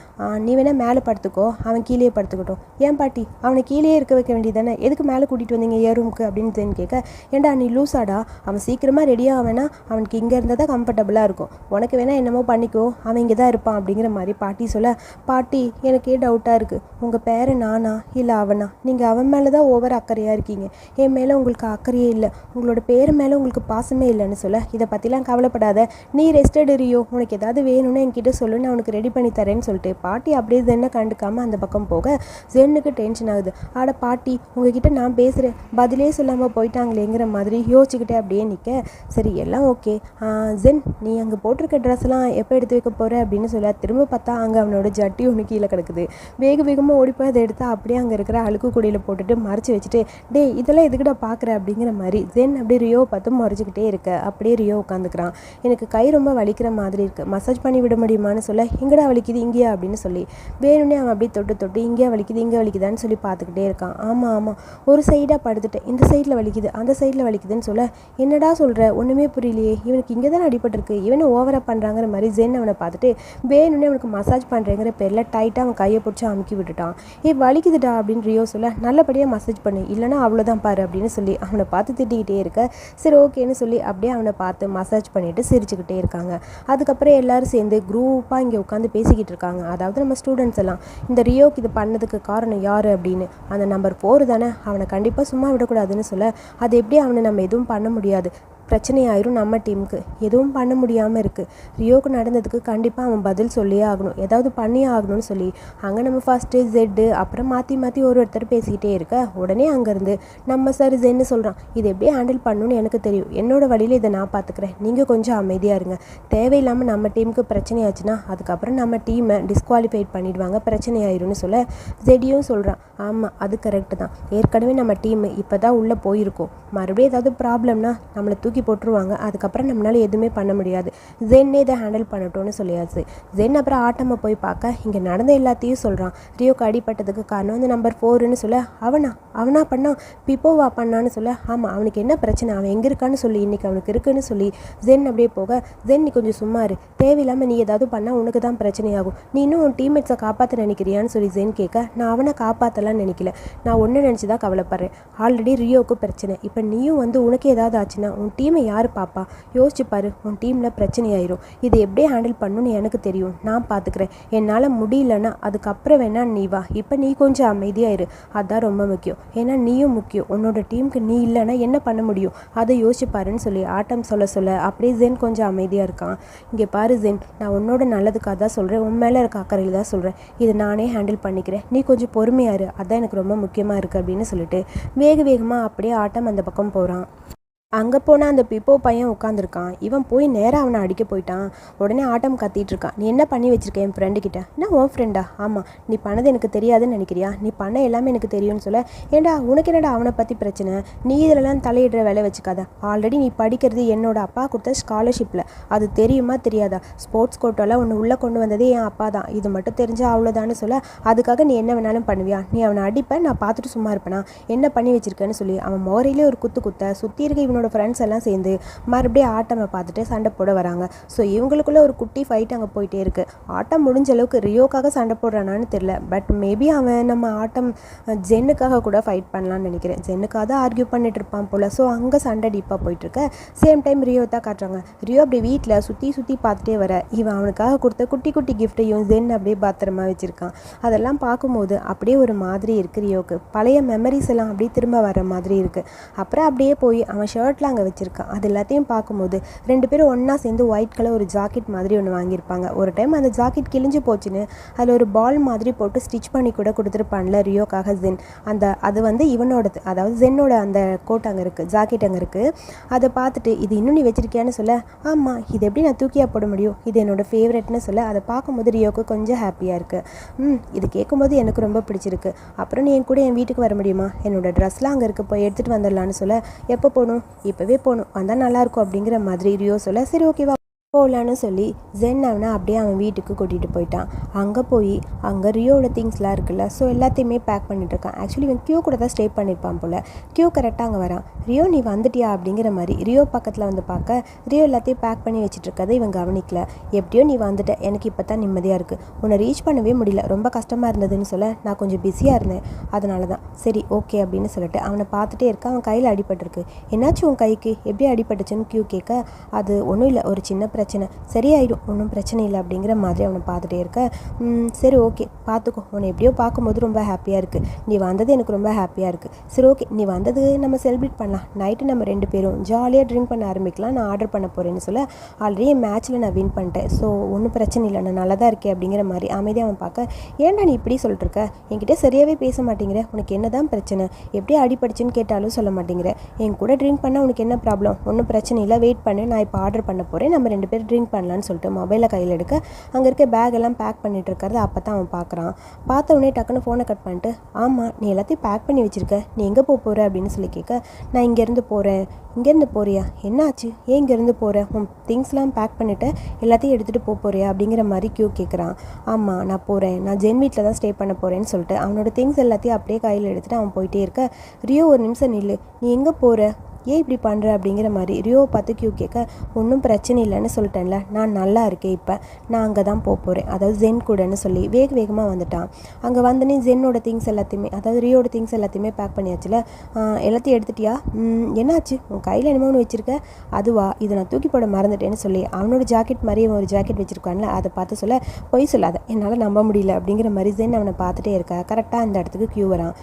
நீ வேணால் மேலே படுத்துக்கோ. அவன் கீழே படுத்துக்கட்டும். ஏன் பாட்டி? அவனை கீழே இருக்க வைக்க வேண்டியதானே எதுக்கு மேலே கூட்டிகிட்டு வந்தீங்க ஏன் ரூமுக்கு அப்படின்னு தென் கேட்க ஏண்டா நீ லூசாடா? அவன் சீக்கிரமாக ரெடியாக அவனா அவனுக்கு இங்கே இருந்தால் தான் கம்ஃபர்டபுளாக இருக்கும். உனக்கு வேணால் என்னமோ பண்ணிக்கோ அவன் இங்கே தான் இருப்பான் அப்படிங்கிற மாதிரி பாட்டி சொல்ல பாட்டி எனக்கே டவுட்டாக இருக்குது உங்கள் பேரை நானா? இல்லை அவனா? நீங்கள் அவன் மேலே தான் ஓவர் அக்கறையாக இருக்கீங்க. என் மேலே உங்களுக்கு அக்கறையே இல்லை. உங்களோட பேர் மேலே உங்களுக்கு பாசமே இல்லைன்னு சொல்ல இதை பற்றிலாம் கவலைப்படாத. நீ ரெஸ்டட் ரியோ உனக்கு ஏதாவது வேணும்னு என்கிட்ட சொல்லு நான் உனக்கு ரெடி பண்ணி தரேன்னு சொல்லிட்டு. பாட்டி அப்படியே ஜென்னை கண்டுக்காமல் அந்த பக்கம் போக ஜென்னுக்கு டென்ஷன் ஆகுது. ஆட பாட்டி உங்ககிட்ட நான் பேசுகிறேன் பதிலே சொல்லாமல் போயிட்டாங்களேங்கிற மாதிரி யோசிச்சுக்கிட்டே அப்படியே நிற்க சரி எல்லாம் ஓகே. ஜென் நீ அங்கே போட்டிருக்க ட்ரெஸ்லாம் எப்போ எடுத்து வைக்க போகிற அப்படின்னு சொல்ல திரும்ப பார்த்தா அங்கே அவனோட ஜட்டி ஒன்று கீழே கிடக்குது. வேக வேகமாக ஓடி போய் அதை எடுத்து அப்படியே அங்கே இருக்கிற அழுக்கு குடியில் போட்டுட்டு மறைச்சி வச்சுட்டு டேய் இதெல்லாம் எதுக்கிட்ட பார்க்குற அப்படிங்கிற மாதிரி ஜென் அப்படியே ரியோ பார்த்து மறைச்சிக்கிட்டே இருக்க. அப்படியே ரியோ உட்காந்துக்கிறான் எனக்கு கை ரொம்ப வலிக்கிற மாதிரி இருக்குது மசாஜ் பண்ணி விட முடியுமான்னு சொல்ல எங்கடா வலிக்குது? இங்கேயா? அப்படின்னு சொல்லி. வேணும்னே அவன் அப்படியே தொட்டு தொட்டு இங்கே வலிக்குது? இங்கே வலிக்குதான்னு சொல்லி பார்த்துக்கிட்டே இருக்கான். ஆமாம் ஆமாம் ஒரு சைடாக படுத்துட்டேன் இந்த சைடில் வலிக்குது அந்த சைடில் வலிக்குதுன்னு சொல்ல என்னடா சொல்கிற ஒன்றுமே புரியலையே. இவனுக்கு இங்கே தான் அடிபட்டிருக்கு. இவனை ஓவராக பண்ணுறாங்கிற மாதிரி ஜென் அவனை பார்த்துட்டு வேணும்னே அவனுக்கு மசாஜ் பண்ணுறேங்கிற பேரில் டைட்டாக அவன் கையை பிடிச்சி அமுக்கி விட்டுட்டான். ஏ வலிக்குதுடா அப்படின்னு ரியோ சொல்ல நல்லபடியாக மசாஜ் பண்ணு. இல்லைனா அவ்வளோதான் பாரு அப்படின்னு சொல்லி அவனை பார்த்து திட்டிக்கிட்டே இருக்க. சரி ஓகேன்னு சொல்லி அப்படியே அவனை பார்த்து மசாஜ் பண்ணிட்டு சிரிச்சுக்கிட்டே இருக்காங்க. அதுக்கப்புறம் எல்லோரும் சேர்ந்து குரூப்பாக இங்கே உட்காந்து பேசிக்கிட்டு இருக்காங்க. அதாவது நம்ம ஸ்டூடெண்ட்ஸ் எல்லாம் இந்த ரியோக்கு இது பண்ணதுக்கு காரணம் யார்? அப்படின்னு. அந்த நம்பர் ஃபோர் தானே அவனை கண்டிப்பாக சும்மா விடக்கூடாதுன்னு சொல்ல அது எப்படி அவனை நம்ம எதுவும் பண்ண முடியாது. பிரச்சனையாயிரும் நம்ம டீமுக்கு. எதுவும் பண்ண முடியாமல் இருக்குது ரியோக்கு நடந்ததுக்கு கண்டிப்பாக அவன் பதில் சொல்லியே ஆகணும். ஏதாவது பண்ணியே ஆகணும்னு சொல்லி அங்கே நம்ம ஃபஸ்ட்டு ஜெட்டு அப்புறம் மாற்றி மாற்றி ஒரு ஒருத்தர் பேசிக்கிட்டே இருக்க உடனே அங்கேருந்து நம்ம சார் ஜென்னு சொல்கிறான் இது எப்படி ஹேண்டில் பண்ணணும்னு எனக்கு தெரியும். என்னோட வழியில் இதை நான் பார்த்துக்கிறேன் நீங்கள் கொஞ்சம் அமைதியாக இருங்க. தேவையில்லாமல் நம்ம டீமுக்கு பிரச்சனையாச்சுன்னா அதுக்கப்புறம் நம்ம டீமை டிஸ்குவாலிஃபைட் பண்ணிடுவாங்க. பிரச்சனையாயிரும்னு சொல்ல ஜெடியும் சொல்கிறான் ஆமாம் அது கரெக்டு தான். ஏற்கனவே நம்ம டீம் இப்போ தான் உள்ளே போயிருக்கோம். மறுபடியும் ஏதாவது ப்ராப்ளம்னா நம்மளை தூக்கி போட்டுருவாங்க. அதுக்கப்புறம் நம்மளால எதுவுமே பண்ண முடியாது. ஜென்னே இதை ஹேண்டில் பண்ணட்டும்னு சொல்லியாச்சு. ஜென் அப்புறம் ஆட்டமாக போய் பார்க்க இங்கே நடந்த எல்லாத்தையும் சொல்கிறான் ரியோக்கு அடிப்பட்டதுக்கு காரணம் வந்து நம்பர் ஃபோருன்னு சொல்ல அவனா அவனா பண்ணான் பிப்போவா பண்ணான்னு சொல்ல ஆமாம் அவனுக்கு என்ன பிரச்சனை அவன் எங்கே இருக்கான்னு சொல்லி இன்னைக்கு அவனுக்கு இருக்குன்னு சொல்லி ஜென் அப்படியே போக ஜென் நீ கொஞ்சம் சும்மா இரு. தேவையில்லாமல் நீ ஏதாவது பண்ணால் உனக்கு தான் பிரச்சனையாகும். நீ இன்னும் உன் டீம்மேட்ஸை காப்பாற்ற நினைக்கிறியான்னு சொல்லி ஜென் கேட்க நான் அவனை காப்பாற்றலாம் நினைக்கல. நான் ஒன்று நினச்சி தான் கவலைப்படுறேன். ஆல்ரெடி ரியோவுக்கு பிரச்சனை. இப்போ நீயும் வந்து உனக்கு ஏதாவது ஆச்சுன்னா உன் டீம் டீமை யார் பாப்பா? யோசிச்சு பாரு உன் டீமில் பிரச்சனையாயிரும். இது எப்படியே ஹேண்டில் பண்ணணும்னு எனக்கு தெரியும். நான் பார்த்துக்கிறேன் என்னால் முடியலன்னா அதுக்கப்புறம் வேணா நீ வா. இப்போ நீ கொஞ்சம் அமைதியாயிரு. அதான் ரொம்ப முக்கியம். ஏன்னா நீயும் முக்கியம். உன்னோட டீமுக்கு நீ இல்லைன்னா என்ன பண்ண முடியும்? அதை யோசிச்சு பாருன்னு சொல்லி ஆட்டம் சொல்ல சொல்ல அப்படியே ஜென் கொஞ்சம் அமைதியாக இருக்கான். இங்கே பாரு ஜென் நான் உன்னோட நல்லதுக்காக தான் சொல்கிறேன் உன் மேலே இருக்க அக்கறையில் தான் சொல்கிறேன் இதை நானே ஹேண்டில் பண்ணிக்கிறேன். நீ கொஞ்சம் பொறுமையாக அதான் எனக்கு ரொம்ப முக்கியமாக இருக்குது அப்படின்னு சொல்லிட்டு வேக வேகமாக அப்படியே ஆட்டம் அந்த பக்கம் போகிறான் அங்கே போனால் அந்த பிப்போ பையன் உட்காந்துருக்கான் இவன் போய் நேராக அவனை அடிக்க போயிட்டான். உடனே ஆட்டம் கத்திட்டு இருக்கான். நீ என்ன பண்ணி வச்சிருக்க என் ஃப்ரெண்டுக்கிட்ட நான் உன் ஃப்ரெண்டா ஆமாம் நீ பண்ணது எனக்கு தெரியாதுன்னு நினைக்கிறியா? நீ பண்ண எல்லாமே எனக்கு தெரியும்னு சொல்ல. ஏண்டா உனக்கு என்னடா அவனை பற்றி பிரச்சனை? நீ இதிலலாம் தலையிடுற வேலை வச்சுக்காத. ஆல்ரெடி நீ படிக்கிறது என்னோட அப்பா கொடுத்த ஸ்காலர்ஷிப்பில் அது தெரியுமா தெரியாதா? ஸ்போர்ட்ஸ் கோட்டோலாம் ஒன்று உள்ளே கொண்டு வந்ததே என் அப்பா தான். இது மட்டும் தெரிஞ்சால் அவ்வளோதான்னு சொல்ல அதுக்காக நீ என்ன வேணாலும் பண்ணுவியா? நீ அவனை அடிப்ப நான் பார்த்துட்டு சும்மா இருப்பேனா? என்ன பண்ணி வச்சிருக்கேன்னு சொல்லி அவன் மோரையிலே ஒரு குத்து குத்த சுற்றி இருக்க இவனோட ஃப்ரெண்ட்ஸ் எல்லாம் சேர்ந்து மறுபடியும் ஆட்டமை பார்த்துட்டு சண்டை போட வராங்க. ஸோ இவங்களுக்குள்ள ஒரு குட்டி ஃபைட் அங்கே போயிட்டே இருக்கு. ஆட்டம் முடிஞ்ச அளவுக்கு ரியோக்காக சண்டை போடுறானான்னு தெரியல. பட் மேபி அவன் நம்ம ஆட்டம் ஜென்னுக்காக கூட ஃபைட் பண்ணலான்னு நினைக்கிறேன். ஜென்னுக்காக தான் ஆர்கியூ பண்ணிட்டு இருப்பான் போல. ஸோ அங்கே சண்டை டீப்பாக போயிட்டு இருக்க. சேம் டைம் ரியோ தான் காட்டுறாங்க. ரியோ அப்படி வீட்டில் சுற்றி சுற்றி பார்த்துட்டே வர. இவன் அவனுக்காக கொடுத்த குட்டி குட்டி கிஃப்ட்டையும் ஜென் அப்படியே பத்திரமா வச்சிருக்கான். அதெல்லாம் பார்க்கும்போது அப்படியே ஒரு மாதிரி இருக்கு ரியோக்கு. பழைய மெமரிஸ் எல்லாம் அப்படியே திரும்ப வர மாதிரி இருக்கு. அப்புறம் அப்படியே போய் அவன் ஷர்ட் ஷர்ட்லாம் அங்கே வச்சிருக்கான். அது எல்லாத்தையும் பார்க்கும்போது ரெண்டு பேரும் ஒன்றா சேர்ந்து ஒயிட் கலர் ஒரு ஜாக்கெட் மாதிரி ஒன்று வாங்கியிருப்பாங்க. ஒரு டைம் அந்த ஜாக்கெட் கிழிஞ்சு போச்சுன்னு அதில் ஒரு பால் மாதிரி போட்டு ஸ்டிச் பண்ணி கூட கொடுத்துருப்பான்ல ரியோக்காக ஜென். அந்த அது வந்து இவனோடது அதாவது ஜென்னோட அந்த கோட் அங்கே இருக்குது ஜாக்கெட் அங்கே இருக்குது அதை பார்த்துட்டு இது இன்னும் நீ வச்சிருக்கியான்னு சொல்ல? ஆமாம் இது எப்படி நான் தூக்கியா போட முடியும்? இது என்னோடய ஃபேவரெட்னு சொல்ல. அதை பார்க்கும்போது ரியோக்கு கொஞ்சம் ஹாப்பியாக இருக்குது ம் இது கேட்கும்போது எனக்கு ரொம்ப பிடிச்சிருக்கு. அப்புறம் நீ என் கூட என் வீட்டுக்கு வர முடியுமா? என்னோடய ட்ரெஸ்லாம் அங்கே இருக்குது போய் எடுத்துகிட்டு வந்துடலான்னு சொல்ல. எப்போ போகணும்? இப்போவே போகணும். வந்தால் நல்லாயிருக்கும் அப்படிங்கிற மாதிரி ரியோ சொல்ல சரி ஓகேவா போகலான்னு சொல்லி ஜென் அவனை அப்படியே அவன் வீட்டுக்கு கூட்டிகிட்டு போயிட்டான். அங்கே போய் அங்கே ரியோட திங்ஸ்லாம் இருக்குல்ல ஸோ எல்லாத்தையுமே பேக் பண்ணிட்டு இருக்கான். ஆக்சுவலி இவன் க்யூ கூட தான் ஸ்டே பண்ணியிருப்பான் போல். க்யூ கரெக்டாக அங்கே வரான். ரியோ நீ வந்துட்டியா? அப்படிங்கிற மாதிரி ரியோ பக்கத்தில் வந்து பார்க்க ரியோ எல்லாத்தையும் பேக் பண்ணி வச்சுட்டு இருக்கதை இவன் கவனிக்கல. எப்படியோ நீ வந்துட்ட. எனக்கு இப்போ தான் நிம்மதியாக இருக்குது உன்னை ரீச் பண்ணவே முடியல. ரொம்ப கஷ்டமாக இருந்ததுன்னு சொல்ல நான் கொஞ்சம் பிஸியாக இருந்தேன். அதனால தான் சரி ஓகே அப்படின்னு சொல்லிட்டு அவனை பார்த்துட்டே இருக்க அவன் கையில் அடிபட்டிருக்கு. என்னாச்சு உன் கைக்கு? எப்படி அடிபட்டுச்சுன்னு க்யூ கேட்க அது ஒன்றும் இல்லை. ஒரு சின்ன பிரச்சனை. சரியாயிடும். ஒன்றும் பிரச்சனை இல்லை அப்படிங்கிற மாதிரி அவனை பார்த்துட்டே இருக்க. சரி ஓகே. பார்த்துக்கோ. உன்னை எப்படியோ பார்க்கும்போது ரொம்ப ஹாப்பியாக இருக்குது நீ வந்தது எனக்கு ரொம்ப ஹாப்பியாக இருக்குது சரி ஓகே. நீ வந்தது நம்ம செலிப்ரேட் பண்ணலாம். நைட்டு நம்ம ரெண்டு பேரும் ஜாலியாக ட்ரிங்க் பண்ண ஆரம்பிக்கலாம். நான் ஆர்டர் பண்ண போகிறேன்னு சொல்ல ஆல்ரெடி என் மேட்ச்சில் நான் வின் பண்ணிட்டேன். ஸோ ஒன்றும் பிரச்சனை இல்லை. நான் நல்லா தான் இருக்கேன் அப்படிங்கிற மாதிரி அமைதியாக அவன் பார்க்க ஏன்டா நீ இப்படி சொல்லிட்டுருக்க? என்கிட்ட சரியாகவே பேச மாட்டேங்கிற. உனக்கு என்ன தான் பிரச்சனை? எப்படி அடிப்படிச்சுன்னு கேட்டாலும் சொல்ல மாட்டேங்கிற. என் கூட ட்ரிங்க் பண்ணால் உனக்கு என்ன ப்ராப்ளம் ஒன்றும் பிரச்சனை இல்லை. வெயிட் பண்ணு. நான் இப்போ ஆர்டர் பண்ண போகிறேன் நம்ம ரெண்டு பேர் ட்ரிங்க் பண்ணலான்னு சொல்லிட்டு மொபைலை கையில் எடுக்க அங்கே இருக்க பேக் எல்லாம் பேக் பண்ணிட்டு இருக்கிறத அப்போ தான் அவன் பார்க்குறான். பார்த்த உடனே டக்குன்னு ஃபோனை கட் பண்ணிட்டு ஆமாம் நீ எல்லாத்தையும் பேக் பண்ணி வச்சிருக்க. நீ எங்கே போக போகிற அப்படின்னு சொல்லி கேட்க நான் இங்கேருந்து போகிறேன் இங்கேருந்து போறியா? என்னாச்சு? ஏன் இங்கேருந்து போகிற உன் திங்ஸ்லாம் பேக் பண்ணிவிட்டு எல்லாத்தையும் எடுத்துகிட்டு போக போறியா? அப்படிங்கிற மாதிரி கியூ கேட்குறான். ஆமாம் நான் போகிறேன் நான் ஜென் வீட்டில் தான் ஸ்டே பண்ண போகிறேன்னு சொல்லிட்டு அவனோட திங்ஸ் எல்லாத்தையும் அப்படியே கையில் எடுத்துகிட்டு அவன் போயிட்டே இருக்க. ரியோ ஒரு நிமிஷம் நில்லு. நீ எங்கே போகிற ஏன் இப்படி பண்ணுற அப்படிங்கிற மாதிரி ரியோவை பார்த்து கியூ கேட்க ஒன்றும் பிரச்சனை இல்லைன்னு சொல்லிட்டேன்ல. நான் நல்லா இருக்கேன் இப்போ. நான் அங்கே தான் போக போகிறேன் அதாவது ஜென் கூடன்னு சொல்லி வேக வேகமாக வந்துட்டான். அங்கே வந்தனே ஜென்னோட திங்ஸ் எல்லாத்தையுமே அதாவது ரியோட திங்ஸ் எல்லாத்தையுமே பேக் பண்ணியாச்சுல. எல்லாத்தையும் எடுத்துட்டியா? என்னாச்சு? உன் கையில் என்னமோ ஒன்று வச்சுருக்க. அதுவா? இதை நான் தூக்கி போட மறந்துட்டேன்னு சொல்லி அவனோட ஜாக்கெட் மாதிரி அவன் ஒரு ஜாக்கெட் வச்சுருக்கான்ல அதை பார்த்து சொல்ல பொய் சொல்லாத. என்னால் நம்ப முடியல. அப்படிங்கிற மாதிரி ஜென் அவனை பார்த்துட்டே இருக்கா. கரெக்டாக அந்த இடத்துக்கு க்யூ வரான்.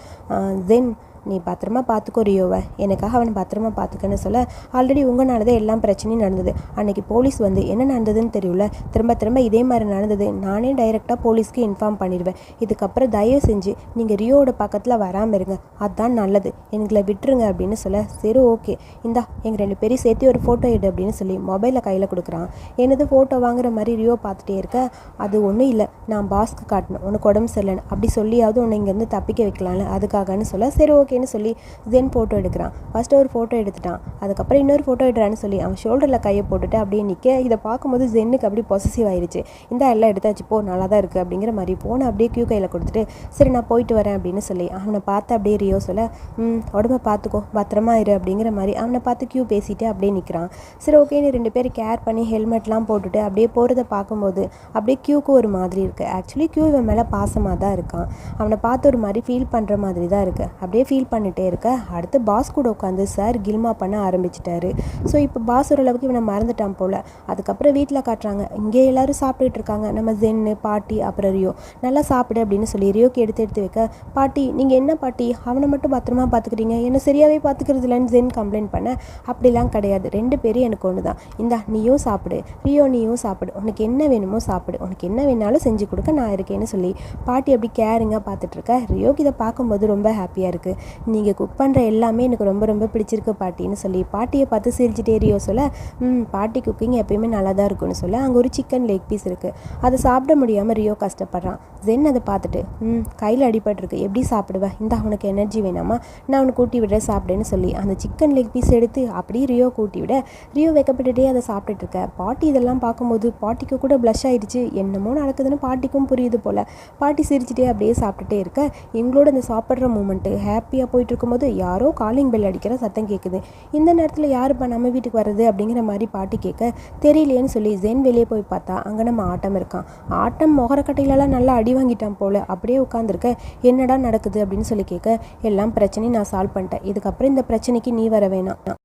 ஜென் நீ பத்திரமா பார்த்துக்கோ ரியோவை எனக்காக அவன் பத்திரமா பார்த்துக்கன்னு சொல்ல ஆல்ரெடி உங்களால தான் எல்லாம் பிரச்சனையும் நடந்தது. அன்னைக்கு போலீஸ் வந்து என்ன நடந்ததுன்னு தெரியல திரும்ப திரும்ப இதே மாதிரி நடந்தது. நானே டைரெக்டாக போலீஸ்க்கு இன்ஃபார்ம் பண்ணிடுவேன். இதுக்கப்புறம் தயவு செஞ்சு நீங்கள் ரியோவோட பக்கத்தில் வராமல் இருங்க. அதுதான் நல்லது. எங்களை விட்டுருங்க அப்படின்னு சொல்ல சரி ஓகே இந்தா எங்கள் ரெண்டு பேரும் சேர்த்து ஒரு ஃபோட்டோ எடு அப்படின்னு சொல்லி மொபைலை கையில் கொடுக்குறான். எனது ஃபோட்டோ வாங்குற மாதிரி ரியோ பார்த்துட்டே இருக்க? அது ஒன்றும் இல்லை. நான் பாஸ்க்கு காட்டணும். உனக்கு உடம்பு சரியில்லைன்னு. அப்படி சொல்லியாவது உன்னை இங்கேருந்து தப்பிக்க வைக்கலாம்ல. அதுக்காகன்னு சொல்ல சரி ஓகே ஓகேன்னு சொல்லி ஜென் ஃபோட்டோ எடுக்கிறான். ஃபஸ்ட்டு ஒரு ஃபோட்டோ எடுத்துட்டான். அதுக்கப்புறம் இன்னொரு ஃபோட்டோ எடுறான்னு சொல்லி அவன் ஷோல்டரில் கையை போட்டுட்டு அப்படியே நிற்க இதை பார்க்கும்போது ஜென்னுக்கு அப்படியே பொசசிவ் ஆயிடுச்சு இந்த எல்லாம் எடுத்தாச்சு போ நல்லா தான் இருக்குது அப்படிங்கிற மாதிரி போன அப்படியே கியூ கையில் கொடுத்துட்டு சரி நான் போயிட்டு வரேன் அப்படின்னு சொல்லி அவனை பார்த்து அப்படியே ரியோ சொல்ல ம் உடம்ப பார்த்துக்கோ பத்திரமா இரு அப்படிங்கிற மாதிரி அவனை பார்த்து கியூ பேசிட்டு அப்படியே நிற்கிறான் சரி ஓகேன்னு ரெண்டு பேர் கேர் பண்ணி ஹெல்மெட்லாம் போட்டுட்டு அப்படியே போகிறத பார்க்கும்போது அப்படியே கியூக்கு ஒரு மாதிரி இருக்குது ஆக்சுவலி கியூ இவன் மேலே பாசமாக தான் இருக்கான். அவனை பார்த்து ஒரு மாதிரி ஃபீல் பண்ணுற மாதிரி தான் இருக்குது அப்படியே ஃபீல் ஃபீல் பண்ணிட்டே இருக்க. அடுத்து பாஸ் கூட உட்காந்து சார் கில்மா பண்ண ஆரம்பிச்சிட்டாரு. ஸோ இப்போ பாஸ் ஓரளவுக்கு இவனை மறந்துட்டான் போல். அதுக்கப்புறம் வீட்டில் காட்டுறாங்க. இங்கே எல்லாரும் சாப்பிட்டுட்டு இருக்காங்க. நம்ம ஜென்னு பாட்டி அப்புறம் ரியோ நல்லா சாப்பிடு அப்படின்னு சொல்லி ரியோக்கு எடுத்து எடுத்து வைக்க பாட்டி நீங்கள் என்ன பாட்டி? அவனை மட்டும் பத்திரமா பார்த்துக்கிறீங்க என்ன சரியாகவே பார்த்துக்கிறது இல்லைன்னு ஜென் கம்ப்ளைண்ட் பண்ண? அப்படிலாம் கிடையாது. ரெண்டு பேரும் எனக்கு ஒன்று தான் இந்தா நீயும் சாப்பிடு. ரியோ நீயும் சாப்பிடு. உனக்கு என்ன வேணுமோ சாப்பிடு. உனக்கு என்ன வேணாலும் செஞ்சு கொடுக்க நான் இருக்கேன்னு சொல்லி பாட்டி அப்படி கேரிங்காக பார்த்துட்ருக்க ரியோக்கு இதை பார்க்கும்போது ரொம்ப ஹாப்பியாக இருக்குது நீங்கள் குக் பண்ணுற எல்லாமே எனக்கு ரொம்ப ரொம்ப பிடிச்சிருக்கு பாட்டின்னு சொல்லி பாட்டியை பார்த்து சிரிச்சிட்டே ரியோ சொல்ல ம் பாட்டி குக்கிங் எப்பயுமே நல்லா தான் இருக்கும்னு சொல்ல அங்கே ஒரு சிக்கன் லெக் பீஸ் இருக்குது அதை சாப்பிட முடியாமல் ரியோ கஷ்டப்படுறான். ஜென் அதை பார்த்துட்டு ம் கையில் அடிபட்டுருக்கு எப்படி சாப்பிடுவேன் இந்த உனக்கு எனர்ஜி வேணாமா? நான் உனக்கு கூட்டி விட சாப்பிடுன்னு சொல்லி அந்த சிக்கன் லெக் பீஸ் எடுத்து அப்படியே ரியோ கூட்டி விட ரியோ வைக்கப்பட்டுட்டே அதை சாப்பிட்டுட்டு இருக்க. பாட்டி இதெல்லாம் பார்க்கும்போது பாட்டிக்கு கூட ப்ளஷ் ஆயிடுச்சு. என்னமோ நடக்குதுன்னு பாட்டிக்கும் புரியுது போல். பாட்டி சிரிச்சிட்டே அப்படியே சாப்பிட்டுட்டே இருக்க. எங்களோட அந்த சாப்பிட்ற மூமெண்ட்டு ஹாப்பி ஹாப்பியாக போயிட்டு இருக்கும்போது யாரோ காலிங் பெல் அடிக்கிற சத்தம் கேட்குது இந்த நேரத்தில் யாருப்பா நம்ம வீட்டுக்கு வர்றது அப்படிங்கிற மாதிரி பாட்டி கேட்க தெரியலையேன்னு சொல்லி ஜென் வெளியே போய் பார்த்தா அங்கே நம்ம ஆட்டம் இருக்கான். ஆட்டம் முகரக்கட்டையிலலாம் நல்லா அடி வாங்கிட்டான் போல் அப்படியே உட்காந்துருக்க என்னடா நடக்குது அப்படின்னு சொல்லி கேட்க எல்லாம் பிரச்சனையும் நான் சால்வ் பண்ணிட்டேன். இதுக்கப்புறம் இந்த பிரச்சனைக்கு நீ வர வேணாம்.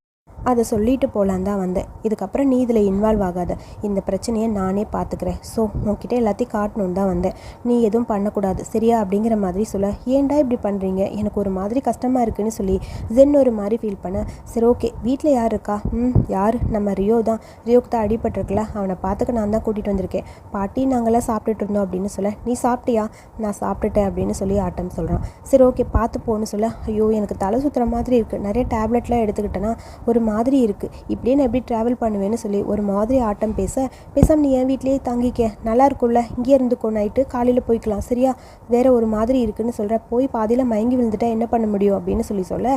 அதை சொல்லிட்டு போகலான் தான் வந்தேன். இதுக்கப்புறம் நீ இதில் இன்வால்வ் ஆகாத. இந்த பிரச்சனையை நானே பார்த்துக்கிறேன். ஸோ உன்கிட்ட எல்லாத்தையும் காட்டணுன்னு தான் வந்தேன். நீ எதுவும் பண்ணக்கூடாது. சரியா? அப்படிங்கிற மாதிரி சொல்ல ஏன்டா இப்படி பண்ணுறீங்க எனக்கு ஒரு மாதிரி கஷ்டமாக இருக்குன்னு சொல்லி ஜென் ஒரு மாதிரி ஃபீல் பண்ண. சரி ஓகே வீட்டில் யார் இருக்கா? ம் யார்? நம்ம ரியோ தான். ரியோக்கு தான் அடிபட்டிருக்கல. அவனை பார்த்துக்க நான் தான் கூட்டிகிட்டு வந்திருக்கேன். பாட்டி நாங்களாம் சாப்பிட்டுட்டு இருந்தோம் அப்படின்னு சொல்ல நீ சாப்பிட்டியா? நான் சாப்பிட்டுட்டேன் அப்படின்னு சொல்லி ஆட்டம் சொல்கிறான் சரி ஓகே பார்த்து போன்னு சொல்ல ஐயோ எனக்கு தலை சுற்றுற மாதிரி இருக்குது நிறைய டேப்லெட்லாம் எடுத்துக்கிட்டேன்னா ஒரு மாதிரி இருக்குது இப்படியே நான் எப்படி ட்ராவல் பண்ணுவேன்னு சொல்லி ஒரு மாதிரி ஆட்டம் பேச பேசாம நீ என் வீட்லேயே தங்கிக்க. நல்லா இருக்கும்ல. இங்கே இருந்துக்கோ நைட்டு காலையில் போய்க்கலாம். சரியா? வேற ஒரு மாதிரி இருக்குன்னு சொல்கிற போய் பாதியில் மயங்கி விழுந்துட்டா என்ன பண்ண முடியும் அப்படின்னு சொல்லி சொல்ல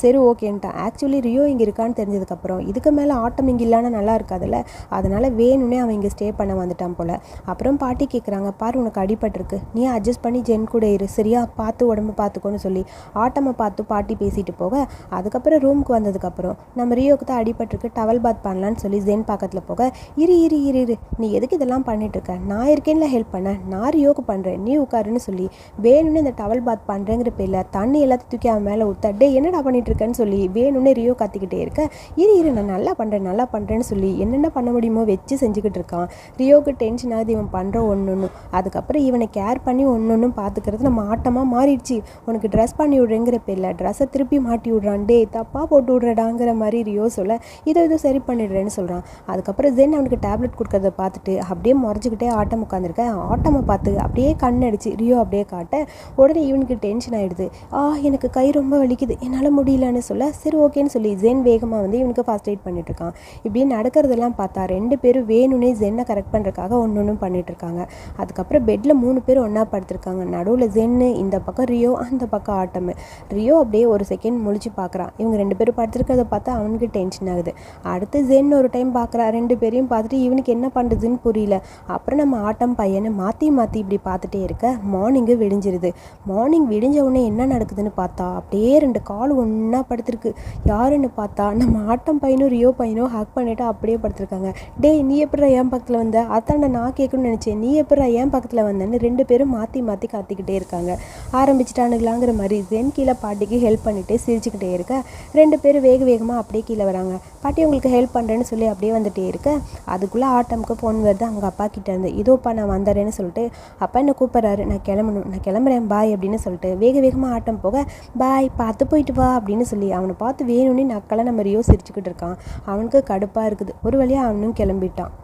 சரி ஓகேன்ட்டான் ஆக்சுவலி ரியோ இங்கே இருக்கான்னு தெரிஞ்சதுக்கப்புறம் இதுக்கு மேலே ஆட்டம் இங்கே இல்லைன்னா நல்லா இருக்காதுல்ல? அதனால் வேணும்னே அவன் இங்கே ஸ்டே பண்ண வந்துட்டான் போல். அப்புறம் பாட்டி கேட்குறாங்க பாரு உனக்கு அடிபட்டிருக்கு. நீ அட்ஜஸ்ட் பண்ணி ஜென் கூட இரு. சரியா? பார்த்து உடம்பு பார்த்துக்கோன்னு சொல்லி. ஆட்டமாக பார்த்து பாட்டி பேசிட்டு போக அதுக்கப்புறம் ரூமுக்கு வந்ததுக்கப்புறம் நம்ம ரியோக்கு தான் அடிபட்டிருக்கு டவல் பாத் பண்ணலான்னு சொல்லி ஜென் பக்கத்தில் போக இரு இரு இரு இரு நீ எதுக்கு இதெல்லாம் பண்ணிட்டுருக்க நான் இருக்கேன்ல ஹெல்ப் பண்ண நான் ரியோக்கு பண்ணுறேன் நீ உட்காருன்னு சொல்லி வேணும்னு இந்த டவல் பாத் பண்ணுறேங்கிற பேரில் தண்ணி எல்லாத்தையும் தூக்கி அவன் மேலே ஊற்ற டே என்னடா பண்ணிட்டுருக்கேன்னு சொல்லி வேணும்னு ரியோ கத்திக்கிட்டே இருக்க இரு இரு நான் நல்லா பண்ணுறேன் நல்லா பண்ணுறேன்னு சொல்லி என்னென்ன பண்ண முடியுமோ வச்சு செஞ்சுக்கிட்டு இருக்கான். ரியோவுக்கு டென்ஷன் ஆகுது இவன் பண்ணுற ஒன்று ஒன்று அதுக்கப்புறம் இவனை கேர் பண்ணி ஒன்று ஒன்றும் பார்த்துக்கிறது நம்ம ஆட்டமாக மாறிடுச்சு. உனக்கு ட்ரெஸ் பண்ணி விடுறேங்கிற பேரில் ட்ரெஸ்ஸை திருப்பி மாட்டி விட்றான். டே தப்பாக போட்டு விட்றடாங்கிற மாதிரி ரியோ சொல்ல இதை இதோ சரி பண்ணிடுறேன்னு சொல்கிறான் அதுக்கப்புறம் ஜென் அவனுக்கு டேப்லெட் கொடுக்கறத பார்த்துட்டு அப்படியே முறைச்சிக்கிட்டே ஆட்டம் உட்காந்துருக்கேன் ஆட்டமை பார்த்து அப்படியே கண் அடிச்சு ரியோ அப்படியே காட்ட உடனே இவனுக்கு டென்ஷன் ஆகிடுது ஆ எனக்கு கை ரொம்ப வலிக்குது. என்னால் முடியலன்னு சொல்ல சரி ஓகேன்னு சொல்லி ஜென் வேகமாக வந்து இவனுக்கு ஃபர்ஸ்ட் எய்ட் பண்ணிட்டு இருக்கான். இப்படியே நடக்கிறதெல்லாம் பார்த்தா ரெண்டு பேரும் வேணும்னே ஜென்னை கரெக்ட் பண்ணுறதுக்காக ஒன்று ஒன்றும் பண்ணிகிட்ருக்காங்க அதுக்கப்புறம் பெட்டில் மூணு பேர் ஒன்றா படுத்திருக்காங்க. நடுவில் ஜென்னு இந்த பக்கம் ரியோ அந்த பக்கம் ஆட்டம் ரியோ அப்படியே ஒரு செகண்ட் முழிச்சு பார்க்குறான். இவங்க ரெண்டு பேரும் படுத்திருக்கிறத பார்த்தா அவனுக்கு டென்ஷன் ஆகுது. அடுத்து ஜென் ஒரு டைம் பார்க்குறா ரெண்டு பேரையும் பார்த்துட்டு இவனுக்கு என்ன பண்ணுறதுன்னு புரியல. அப்புறம் நம்ம ஆட்டம் பையனை மாற்றி மாற்றி இப்படி பார்த்துட்டே இருக்க மார்னிங்கு விடிஞ்சிருது. மார்னிங் விடிஞ்ச உடனே என்ன நடக்குதுன்னு பார்த்தா அப்படியே ரெண்டு கால் ஒன்றா படுத்திருக்கு. யாருன்னு பார்த்தா நம்ம ஆட்டம் பையனும் ரியோ பையனும் ஹக் பண்ணிவிட்டு அப்படியே படுத்திருக்காங்க. டேய் நீ எப்படிடா என் பக்கத்தில் வந்த? அத்தாண்ட நான் கேட்கணும்னு நினச்சேன். நீ எப்படிடா என் பக்கத்தில் வந்தேன்னு ரெண்டு பேரும் மாற்றி மாற்றி காத்திக்கிட்டே இருக்காங்க. ஆரம்பிச்சிட்டானுங்களாங்கிற மாதிரி ஜென் கீழே பாட்டிக்கு ஹெல்ப் பண்ணிட்டு சிரிச்சுக்கிட்டே இருக்க. ரெண்டு பேரும் வேக வேகமாக அப்படியே கீழே வராங்க. பாட்டி உங்களுக்கு ஹெல்ப் பண்ணுறேன்னு சொல்லி அப்படியே வந்துட்டே இருக்க. அதுக்குள்ளே ஆட்டமுக்கு ஃபோன் வருது. அவங்க அப்பா கிட்ட இருந்து இதோப்பா நான் வந்துடுறேன்னு சொல்லிட்டு அப்பா என்ன கூப்பிட்றாரு? நான் கிளம்பணும். நான் கிளம்புறேன். பாய் அப்படின்னு சொல்லிட்டு வேக வேகமாக ஆட்டம் போக பாய் பார்த்து போயிட்டு வா அப்படின்னு சொல்லி அவனை பார்த்து வேணும்னே நக்கலை நம்ம ரியோ சிரிச்சுக்கிட்டு இருக்கான். அவனுக்கு கடுப்பாக இருக்குது. ஒரு வழியாக அவனும் கிளம்பிட்டான்.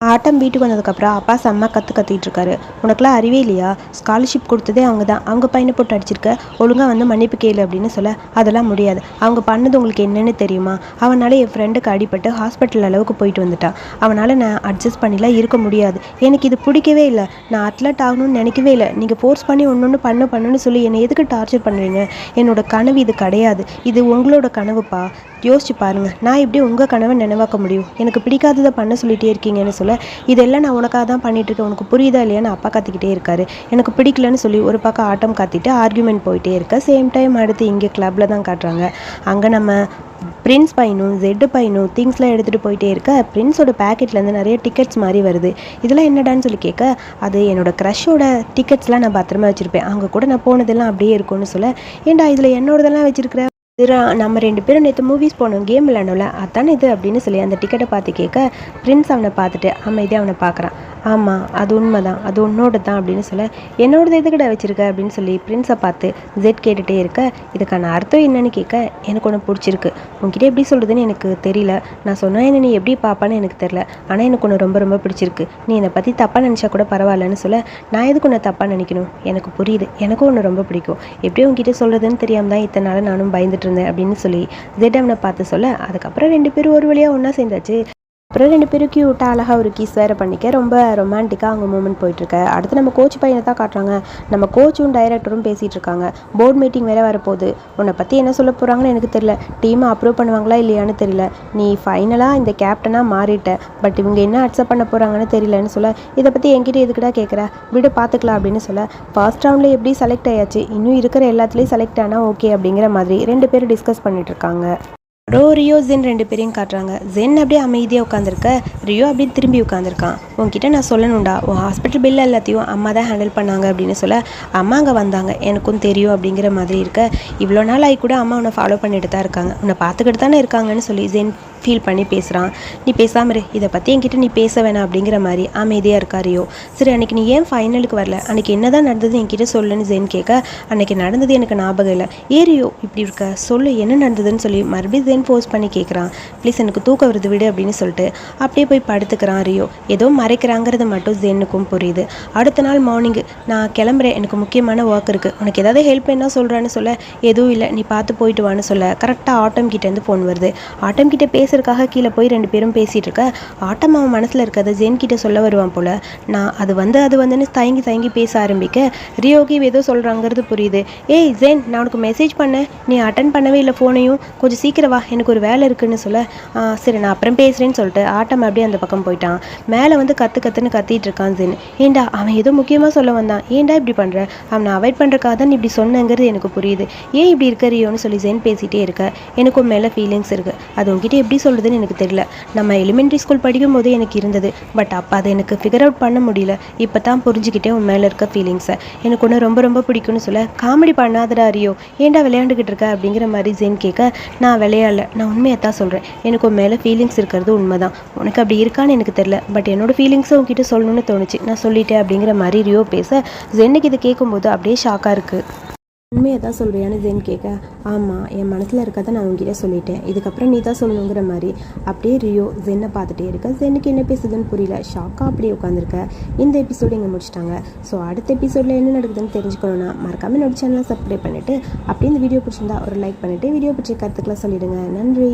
ஆட்டம் வீட்டுக்கு வந்ததுக்கப்புறம் அப்பா செம்ம கற்று கத்திட்டு இருக்காரு உனக்குலாம் அறிவே இல்லையா? ஸ்காலர்ஷிப் கொடுத்ததே அவங்க தான் அவங்க பையனை போட்டு அடிச்சிருக்க. ஒழுங்காக வந்து மன்னிப்பு கேளு அப்படின்னு சொல்ல அதெல்லாம் முடியாது. அவங்க பண்ணது உங்களுக்கு என்னென்னு தெரியுமா? அவனால் என் ஃப்ரெண்டுக்கு அடிபட்டு ஹாஸ்பிட்டல் அளவுக்கு போயிட்டு வந்துட்டான் அவனால் நான் அட்ஜஸ்ட் பண்ணிலாம் இருக்க முடியாது. எனக்கு இது பிடிக்கவே இல்லை. நான் அத்லட் ஆகணும்னு நினைக்கவே இல்லை. நீங்கள் ஃபோர்ஸ் பண்ணி ஒன்று ஒன்று பண்ணு பண்ணுன்னு சொல்லி என்னை எதுக்கு டார்ச்சர் பண்ணுறீங்க என்னோட கனவு இது கிடையாது. இது உங்களோட கனவுப்பா. யோசிச்சு பாருங்கள் நான் எப்படி உங்கள் கனவை நினைவாக்க முடியும்? எனக்கு பிடிக்காததை பண்ண சொல்லிட்டே இருக்கீங்கன்னு சொல்லி இதெல்லாம் நான் உனக்காக தான் பண்ணிட்டு இருக்கேன் உனக்கு புரியுதா இல்லையான்னு அப்பா கத்திக்கிட்டே இருக்காரு. எனக்கு பிடிக்கலன்னு சொல்லி ஒரு பக்கம் ஆட்டம் காத்திட்டு ஆர்கியூமெண்ட் போயிட்டே இருக்க. சேம் டைம் அடுத்து இங்கே கிளப்பில் தான் காட்டுறாங்க. அங்கே நம்ம பிரின்ஸ் பையனும் ஜெட்டு பையனும் திங்ஸ்லாம் எடுத்துகிட்டு போயிட்டே இருக்க. பிரின்ஸோட பேக்கெட்லேருந்து நிறைய டிக்கெட்ஸ் மாதிரி வருது. இதெல்லாம் என்னடான்னு சொல்லி கேட்க அது என்னோட க்ரஷோட டிக்கெட்ஸ்லாம் நான் பத்திரமா வச்சுருப்பேன். அங்கே கூட நான் போனதெல்லாம் அப்படியே இருக்கும்னு சொல்ல ஏன்டா இதில் என்னோடதெல்லாம் வச்சுருக்கிற? இதுரா நம்ம ரெண்டு பேரும் நேற்று மூவிஸ் போனோம் கேம் விளையாடணும்ல அதானே இது அப்படின்னு சொல்லி அந்த டிக்கெட்டை பார்த்து கேட்க பிரின்ஸ் அவனை பார்த்துட்டு அமைதியாக அவனை பார்க்குறான். ஆமாம் அது உண்மை தான் அது உன்னோட தான் அப்படின்னு சொல்ல என்னோடது எதுக்கிட்ட வச்சுருக்க அப்படின்னு சொல்லி பிரின்ஸை பார்த்து ஜெட் கேட்டுகிட்டே இருக்க இதுக்கான அர்த்தம் என்னன்னு கேட்க எனக்கு ஒன்று பிடிச்சிருக்கு. உங்ககிட்ட எப்படி சொல்கிறதுன்னு எனக்கு தெரியல. நான் சொன்னால் என்ன நீ எப்படி பார்ப்பான்னு எனக்கு தெரில ஆனால் எனக்கு ஒன்று ரொம்ப ரொம்ப பிடிச்சிருக்கு. நீ என்னை பற்றி தப்பாக நினச்சா கூட பரவாயில்லன்னு சொல்ல நான் எதுக்கு ஒன்று தப்பாக நினைக்கணும்? எனக்கு புரியுது. எனக்கும் ஒன்று ரொம்ப பிடிக்கும். எப்படி உங்ககிட்ட சொல்கிறதுன்னு தெரியாமல் தான் இத்தனை நாள் நானும் பயந்துட்டு இருந்தேன் அப்படின்னு சொல்லி ஜெட் அவனை பார்த்து சொல்ல அதுக்கப்புறம் ரெண்டு பேரும் ஒரு வழியாக ஒன்றா சேர்ந்தாச்சு. அப்புறம் ரெண்டு பேரும் க்யூட்டாக அழகாக ஒரு கீஸ் வேறு பண்ணிக்க. ரொம்ப ரொமான்டிக்காக அவங்க மூமெண்ட் போயிட்டுருக்கு. அடுத்து நம்ம கோச் பையனை தான் காட்டுறாங்க. நம்ம கோச்சும் டைரக்டரும் பேசிகிட்டு இருக்காங்க. போர்ட் மீட்டிங் வேறு வரப்போகுது. உன்னை பற்றி என்ன சொல்ல போகிறாங்கன்னு எனக்கு தெரியல. டீமை அப்ரூவ் பண்ணுவாங்களா இல்லையான்னு தெரியல. நீ ஃபைனலாக இந்த கேப்டனாக மாறிட்ட. பட் இவங்க என்ன அக்செப்ட் பண்ண போகிறாங்கன்னு தெரியலன்னு சொல்ல இதை பற்றி என்கிட்ட எதுக்குடா கேட்குற விடு பார்த்துக்கலாம் அப்படின்னு சொல்ல. ஃபர்ஸ்ட் ரவுண்டில் எப்படி செலக்ட் ஆயாச்சு? இன்னும் இருக்கிற எல்லாத்துலேயும் செலக்ட் ஆனால் ஓகே அப்படிங்கிற மாதிரி ரெண்டு பேரும் டிஸ்கஸ் பண்ணிட்டு இருக்காங்க. ரோ ரியோ ஜென் ரெண்டு பேரையும் காட்டுறாங்க. ஜென் அப்படியே அமைதியாக உட்காந்துருக்க ரியோ அப்படியே திரும்பி உட்காந்துருக்கான் உன்கிட்ட நான் சொல்லணும்டா உன் ஹாஸ்பிட்டல் பில் எல்லாத்தையும் அம்மா தான் ஹேண்டில் பண்ணாங்க அப்படின்னு சொல்ல அம்மா அங்கே வந்தாங்க. எனக்கும் தெரியும் அப்படிங்கிற மாதிரி இருக்க இவ்வளோ நாள் ஆகி கூட அம்மா உன்னை ஃபாலோ பண்ணிட்டு தான் இருக்காங்க. உன்னை பார்த்துக்கிட்டு தானே இருக்காங்கன்னு சொல்லி ஜென் ஃபீல் பண்ணி பேசுகிறான் நீ பேசாமல் இரு இதை பற்றி என்கிட்ட நீ பேச வேணாம் அப்படிங்கிற மாதிரி அமைதியாக இருக்கா ரியோ? சரி அன்றைக்கி நீ ஏன் ஃபைனலுக்கு வரல? அன்றைக்கி என்ன தான் நடந்தது என்கிட்ட சொல்லுன்னு ஜென் கேட்க அன்றைக்கி நடந்தது எனக்கு ஞாபகம் இல்லை. ஏ ரியோ இப்படி இருக்க? சொல்லு என்ன நடந்ததுன்னு சொல்லி மறுபடியும் ஜென் ஃபோர்ஸ் பண்ணி கேட்குறான் ப்ளீஸ் எனக்கு தூக்கம் வருது விடு அப்படின்னு சொல்லிட்டு அப்படியே போய் படுத்துக்கிறான் ரியோ. ஏதோ மறைக்கிறாங்கிறது மட்டும் ஜென்னுக்கும் புரியுது. அடுத்த நாள் மார்னிங்கு நான் கிளம்புறேன். எனக்கு முக்கியமான ஒர்க் இருக்குது உனக்கு ஏதாவது ஹெல்ப் என்ன சொல்கிறான்னு சொல்ல. எதுவும் இல்லை. நீ பார்த்து போயிட்டு வான்னு சொல்ல. கரெக்டாக ஆட்டம் கிட்டேருந்து ஃபோன் வருது. ஆட்டம் கிட்டே பேசுறதுக்காக கீழே போய் ரெண்டு பேரும் பேசிகிட்டு இருக்க. ஆட்டம் அவன் மனசில் இருக்கிறத ஜென் கிட்டே சொல்ல வருவான் போல். நான் அது வந்து அது வந்துன்னு தயங்கி தயங்கி பேச ஆரம்பிக்க ரியோகி ஏதோ சொல்கிறாங்கிறது புரியுது. ஏய் ஜென் நான் உனக்கு மெசேஜ் பண்ணேன். நீ அட்டன் பண்ணவே இல்லை ஃபோனையும் கொஞ்சம் சீக்கிரம் வா. எனக்கு ஒரு வேலை இருக்குன்னு சொல்ல "ஆ, சரி நான் அப்புறம் பேசுகிறேன்னு சொல்லிட்டு ஆட்டம் அப்படியே அந்த பக்கம் போயிட்டான். மேலே வந்து கற்று கற்றுன்னு கத்திட்டு இருக்கான் ஜென். ஏண்டா அவன் ஏதோ முக்கியமாக சொல்ல வந்தான். ஏன்டா இப்படி பண்ணுற அவனை அவாய்ட் பண்ணுறக்காக தான் நீ இப்படி சொன்னங்கிறது எனக்கு புரியுது. ஏன் இப்படி இருக்கறியோன்னு சொல்லி ஜென் பேசிகிட்டே இருக்க. எனக்கு உன் மேலே ஃபீலிங்ஸ் இருக்குது அது உங்ககிட்ட எப்படி சொல்கிறதுன்னு எனக்கு தெரியல. நம்ம எலிமெண்ட்ரி ஸ்கூல் படிக்கும் போதே எனக்கு இருந்தது. பட் அப்போ அதை எனக்கு ஃபிகர் அவுட் பண்ண முடியல. இப்போ தான் புரிஞ்சுக்கிட்டே உன் மேலே இருக்க ஃபீலிங்ஸை எனக்கு ஒன்று ரொம்ப ரொம்ப பிடிக்கும்னு சொல்ல காமெடி பண்ணாதடா ரியோ. ஏன்டா விளையாண்டுக்கிட்டு இருக்க? அப்படிங்கிற மாதிரி ஜென் கேட்க நான் விளையாடல நான் உண்மையை தான் சொல்கிறேன் எனக்கு உன் மேலே ஃபீலிங்ஸ் இருக்கிறது உண்மை தான் உனக்கு அப்படி இருக்கான்னு எனக்கு தெரியல பட் என்னோட ஃபீலிங்ஸை உங்ககிட்ட சொல்லணும்னு தோணுச்சு. நான் சொல்லிட்டேன் அப்படிங்கிற மாதிரி ரியோ பேச ஜென்னுக்கு இதை கேட்கும்போது அப்படியே ஷாக்காக இருக்குது உண்மையை தான் சொல்கிறியான்னு ஜென் கேட்க ஆமாம் என் மனசில் இருக்கதை நான் உங்ககிட்ட சொல்லிட்டேன். இதுக்கப்புறம் நீ தான் சொல்லணுங்கிற மாதிரி அப்படியே ரியோ ஜென்னை பார்த்துட்டே இருக்க. ஜென்னுக்கு என்ன பேசுதுன்னு புரியல. ஷாக்காக அப்படியே உட்காந்துருக்க இந்த எபிசோடு இங்கே முடிச்சிட்டாங்க. ஸோ அடுத்த எபிசோடில் என்ன நடக்குதுன்னு தெரிஞ்சுக்கணும்னா மறக்காமல் என்னோட சேனலை சப்ஸ்கிரைப் பண்ணிவிட்டு அப்படியே இந்த வீடியோ பிடிச்சிருந்தா ஒரு லைக் பண்ணிவிட்டு வீடியோ பிடிச்ச கருத்துக்கெலாம் சொல்லிடுங்க. நன்றி.